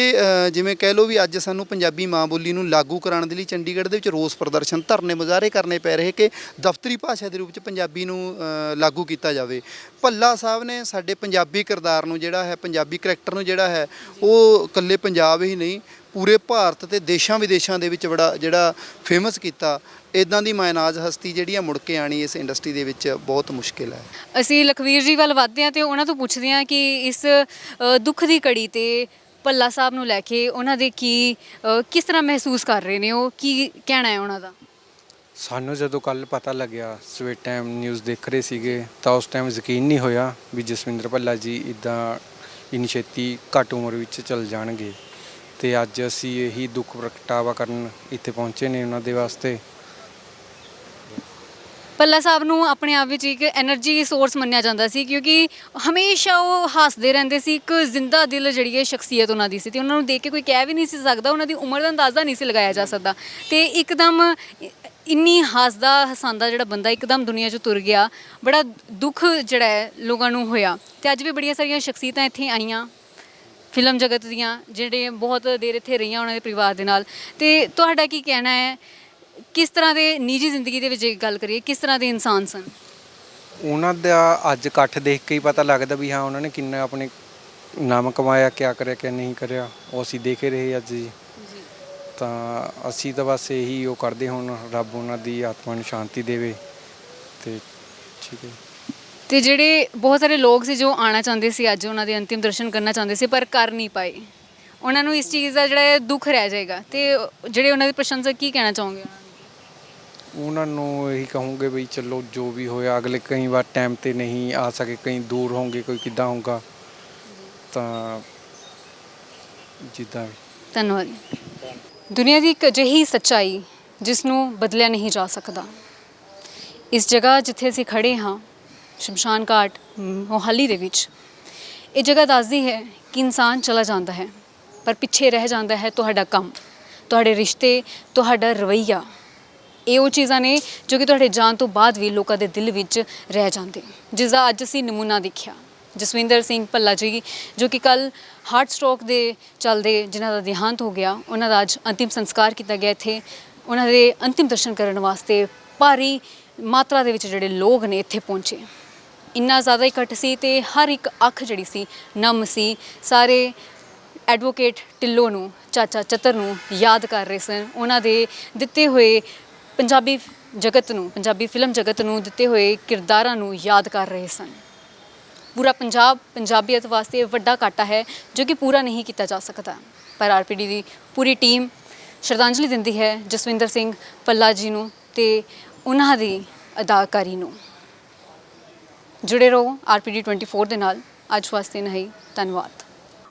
ਜਿਵੇਂ ਕਹਿ ਲਓ ਵੀ ਅੱਜ ਸਾਨੂੰ ਪੰਜਾਬੀ ਮਾਂ ਬੋਲੀ ਨੂੰ ਲਾਗੂ ਕਰਾਉਣ ਦੇ ਲਈ ਚੰਡੀਗੜ੍ਹ ਦੇ ਵਿੱਚ ਰੋਸ ਪ੍ਰਦਰਸ਼ਨ ਧਰਨੇ ਮੁਜ਼ਾਹਰੇ ਕਰਨੇ ਪੈ ਰਹੇ ਕਿ ਦਫ਼ਤਰੀ ਭਾਸ਼ਾ ਦੇ ਰੂਪ ਵਿੱਚ ਪੰਜਾਬੀ ਨੂੰ ਲਾਗੂ ਕੀਤਾ ਜਾਵੇ। ਭੱਲਾ ਸਾਹਿਬ ਨੇ ਸਾਡੇ ਪੰਜਾਬੀ ਕਿਰਦਾਰ ਨੂੰ ਜਿਹੜਾ ਹੈ, ਪੰਜਾਬੀ ਕਰੈਕਟਰ ਨੂੰ ਜਿਹੜਾ ਹੈ, ਉਹ ਇਕੱਲੇ ਪੰਜਾਬ ਹੀ ਨਹੀਂ, ਪੂਰੇ ਭਾਰਤ ਤੇ ਦੇਸ਼ਾਂ ਵਿਦੇਸ਼ਾਂ ਦੇ ਵਿੱਚ ਬੜਾ ਜਿਹੜਾ ਫੇਮਸ ਕੀਤਾ। ਇਦਾਂ ਦੀ ਮਾਇਨਾਜ਼ ਹਸਤੀ ਜਿਹੜੀ ਆ ਮੁੜ ਕੇ ਆਣੀ ਇਸ ਇੰਡਸਟਰੀ ਦੇ ਵਿੱਚ ਬਹੁਤ ਮੁਸ਼ਕਿਲ ਹੈ। ਅਸੀਂ ਲਖਵੀਰ ਜੀ ਵੱਲ ਵਧਦੇ ਹਾਂ ਤੇ ਉਹਨਾਂ ਤੋਂ ਪੁੱਛਦੇ ਹਾਂ ਕਿ ਇਸ ਅ, ਦੁੱਖ ਦੀ ਘੜੀ ਤੇ ਪੱਲਾ ਸਾਹਿਬ ਨੂੰ ਲੈ ਕੇ ਉਹਨਾਂ ਦੇ ਕੀ ਅ, ਕਿਸ ਤਰ੍ਹਾਂ ਮਹਿਸੂਸ ਕਰ ਰਹੇ ਨੇ ਉਹ? ਕੀ ਕਹਿਣਾ ਹੈ ਉਹਨਾਂ ਦਾ? ਸਾਨੂੰ ਜਦੋਂ ਕੱਲ ਪਤਾ ਲੱਗਿਆ ਸਵੇਰ ਟਾਈਮ ਨਿਊਜ਼ ਦੇਖ ਰਹੇ ਸੀਗੇ ਤਾਂ ਉਸ ਟਾਈਮ ਯਕੀਨ ਨਹੀਂ ਹੋਇਆ ਵੀ ਜਸਵਿੰਦਰ ਭੱਲਾ ਜੀ ਇਦਾਂ ਇੰਨੀ ਛੇਤੀ ਘੱਟ ਉਮਰ ਵਿੱਚ ਚਲ ਜਾਣਗੇ। ਤੇ ਅੱਜ ਅਸੀਂ ਇਹੀ ਦੁੱਖ ਪ੍ਰਗਟਾਵਾ ਕਰਨ ਇੱਥੇ ਪਹੁੰਚੇ ਨੇ ਉਹਨਾਂ ਦੇ ਵਾਸਤੇ। ਪੱਲਾ ਸਾਹਿਬ ਨੂੰ ਆਪਣੇ ਆਪ ਵਿੱਚ ਇੱਕ એનર્ਜੀ ਸੋਰਸ ਮੰਨਿਆ ਜਾਂਦਾ ਸੀ, ਕਿਉਂਕਿ ਹਮੇਸ਼ਾ ਉਹ ਹੱਸਦੇ ਰਹਿੰਦੇ ਸੀ, ਇੱਕ ਜ਼ਿੰਦਾ ਦਿਲ ਜਿਹੜੀ ਹੈ ਸ਼ਖਸੀਅਤ ਉਹਨਾਂ ਦੀ ਸੀ ਤੇ ਉਹਨਾਂ ਨੂੰ ਦੇਖ ਕੇ ਕੋਈ ਕਹਿ ਵੀ ਨਹੀਂ ਸੀ ਸਕਦਾ, ਉਹਨਾਂ ਦੀ ਉਮਰ ਦਾ ਅੰਦਾਜ਼ਾ ਨਹੀਂ ਸੀ ਲਗਾਇਆ ਜਾ ਸਕਦਾ ਤੇ ਇੱਕਦਮ ਇੰਨੀ ਹੱਸਦਾ ਹਸਾਂਦਾ ਜਿਹੜਾ ਬੰਦਾ ਇੱਕਦਮ ਦੁਨੀਆ 'ਚ ਤੁਰ ਗਿਆ, ਬੜਾ ਦੁੱਖ ਜਿਹੜਾ ਹੈ ਲੋਕਾਂ ਨੂੰ ਹੋਇਆ ਤੇ ਅੱਜ ਵੀ ਬੜੀਆਂ ਸਾਰੀਆਂ ਸ਼ਖਸੀਅਤਾਂ ਇੱਥੇ ਆਈਆਂ, ਫਿਲਮ ਜਗਤ ਦੀਆਂ ਜਿਹੜੇ ਬਹੁਤ ਦੇਰ ਇੱਥੇ ਰਹੀਆਂ ਉਹਨਾਂ ਦੇ ਪਰਿਵਾਰ ਦੇ ਨਾਲ ਤੇ ਤੁਹਾਡਾ ਕੀ ਕਹਿਣਾ ਹੈ? ਕਿਸ ਤਰ੍ਹਾਂ ਦੇ ਨਿੱਜੀ ਜ਼ਿੰਦਗੀ ਦੇ ਵਿੱਚ ਜੇ ਗੱਲ ਕਰੀਏ ਕਿਸ ਤਰ੍ਹਾਂ ਦੇ ਇਨਸਾਨ ਸਨ? ਉਹਨਾਂ ਦਾ ਅੱਜ ਇਕੱਠ ਦੇਖ ਕੇ ਹੀ ਪਤਾ ਲੱਗਦਾ ਵੀ ਹਾਂ ਉਹਨਾਂ ਨੇ ਕਿੰਨਾ ਆਪਣੇ ਨਾਮ ਕਮਾਇਆ ਕਿਆ ਕਰਿਆ ਕਿਆ ਨਹੀਂ ਕਰਿਆ ਉਹ ਅਸੀਂ ਦੇਖ ਰਹੇ ਅੱਜ ਜੀ। ਤਾਂ ਅਸੀਂ ਤਾਂ ਬਸ ਇਹੀ ਉਹ ਕਰਦੇ ਹੁਣ ਰੱਬ ਉਹਨਾਂ ਦੀ ਆਤਮਾ ਨੂੰ ਸ਼ਾਂਤੀ ਦੇਵੇ ਤੇ ਠੀਕ ਹੈ। ਤੇ ਜਿਹੜੇ ਬਹੁਤ ਸਾਰੇ ਲੋਕ ਸੀ ਜੋ ਆਣਾ ਚਾਹੁੰਦੇ ਸੀ ਅੱਜ ਉਹਨਾਂ ਦੇ ਅੰਤਿਮ ਦਰਸ਼ਨ ਕਰਨਾ ਚਾਹੁੰਦੇ ਸੀ ਪਰ ਕਰ ਨਹੀਂ ਪਾਏ। ਉਹਨਾਂ ਨੂੰ ਇਸ ਚੀਜ਼ ਦਾ ਜਿਹੜਾ ਦੁੱਖ ਰਹਿ ਜਾਏਗਾ। ਤੇ ਜਿਹੜੇ ਉਹਨਾਂ ਦੇ ਪ੍ਰਸ਼ੰਸਕ ਕੀ ਕਹਿਣਾ ਚਾਹੋਗੇ? ਉਹਨਾਂ ਨੂੰ ਇਹੀ ਕਹੂੰਗੇ ਵੀ ਚਲੋ, ਜੋ ਵੀ ਹੋਇਆ, ਅਗਲੇ ਕਈ ਵਾਰ ਟਾਈਮ ਤੇ ਨਹੀਂ ਆ ਸਕੇ, ਕਈ ਦੂਰ ਹੋਣਗੇ, ਕੋਈ ਕਿੱਦਾਂ ਹੋਊਗਾ। ਤਾਂ ਜਿੱਦਾਂ ਵੀ। ਧੰਨਵਾਦ। ਦੁਨੀਆ ਦੀ ਇੱਕ ਅਜਿਹੀ ਸੱਚਾਈ ਜਿਸ ਨੂੰ ਬਦਲਿਆ ਨਹੀਂ ਜਾ ਸਕਦਾ। ਇਸ ਜਗ੍ਹਾ ਜਿੱਥੇ ਅਸੀਂ ਖੜੇ ਹਾਂ, ਸ਼ਮਸ਼ਾਨ ਘਾਟ ਮੋਹਾਲੀ ਦੇ ਵਿੱਚ, ਇਹ ਜਗ੍ਹਾ ਦੱਸਦੀ ਹੈ ਕਿ ਇਨਸਾਨ ਚਲਾ ਜਾਂਦਾ ਹੈ, ਪਰ ਪਿੱਛੇ ਰਹਿ ਜਾਂਦਾ ਹੈ ਤੁਹਾਡਾ ਕੰਮ, ਤੁਹਾਡੇ ਰਿਸ਼ਤੇ, ਤੁਹਾਡਾ ਰਵੱਈਆ। ਇਹ ਉਹ ਚੀਜ਼ਾਂ ਨੇ ਜੋ ਕਿ ਤੁਹਾਡੇ ਜਾਣ ਤੋਂ ਬਾਅਦ ਵੀ ਲੋਕਾਂ ਦੇ ਦਿਲ ਵਿੱਚ ਰਹਿ ਜਾਂਦੇ ਜਿਸ ਦਾ ਅੱਜ ਅਸੀਂ ਨਮੂਨਾ ਦੇਖਿਆ। ਜਸਵਿੰਦਰ ਸਿੰਘ ਭੱਲਾ ਜੀ, ਜੋ ਕਿ ਕੱਲ ਹਾਰਟ ਸਟ੍ਰੋਕ ਦੇ ਚੱਲਦੇ ਜਿਨ੍ਹਾਂ ਦਾ ਦੇਹਾਂਤ ਹੋ ਗਿਆ, ਉਹਨਾਂ ਦਾ ਅੱਜ ਅੰਤਿਮ ਸੰਸਕਾਰ ਕੀਤਾ ਗਿਆ ਇੱਥੇ। ਉਹਨਾਂ ਦੇ ਅੰਤਿਮ ਦਰਸ਼ਨ ਕਰਨ ਵਾਸਤੇ ਭਾਰੀ ਮਾਤਰਾ ਦੇ ਵਿੱਚ ਜਿਹੜੇ ਲੋਕ ਨੇ ਇੱਥੇ ਪਹੁੰਚੇ। ਇੰਨਾ ਜ਼ਿਆਦਾ ਇਕੱਠ ਸੀ ਤੇ ਹਰ ਇੱਕ ਅੱਖ ਜਿਹੜੀ ਸੀ ਨਮ ਸੀ। ਸਾਰੇ ਐਡਵੋਕੇਟ ਢਿੱਲੋਂ ਨੂੰ, ਚਾਚਾ ਚਤਰ ਨੂੰ ਯਾਦ ਕਰ ਰਹੇ ਸਨ। ਉਹਨਾਂ ਦੇ ਦਿੱਤੇ ਹੋਏ ਪੰਜਾਬੀ ਜਗਤ ਨੂੰ, ਪੰਜਾਬੀ ਫਿਲਮ ਜਗਤ ਨੂੰ ਦਿੱਤੇ ਹੋਏ ਕਿਰਦਾਰਾਂ ਨੂੰ ਯਾਦ ਕਰ ਰਹੇ ਸਨ। ਪੂਰਾ ਪੰਜਾਬ, ਪੰਜਾਬੀਅਤ ਵਾਸਤੇ ਵੱਡਾ ਘਾਟਾ ਹੈ ਜੋ ਕਿ ਪੂਰਾ ਨਹੀਂ ਕੀਤਾ ਜਾ ਸਕਦਾ। ਪਰ ਆਰਪੀਡੀ ਦੀ ਪੂਰੀ ਟੀਮ ਸ਼ਰਧਾਂਜਲੀ ਦਿੰਦੀ ਹੈ ਜਸਵਿੰਦਰ ਸਿੰਘ ਪੱਲਾ ਜੀ ਨੂੰ ਤੇ ਉਹਨਾਂ ਦੀ ਅਦਾਕਾਰੀ ਨੂੰ। ਜੁੜੇ ਰਹੋ ਆਰਪੀਡੀ 24 ਦੇ ਨਾਲ। ਅੱਜ ਵਾਸਤੇ ਨਹੀਂ, ਧੰਨਵਾਦ।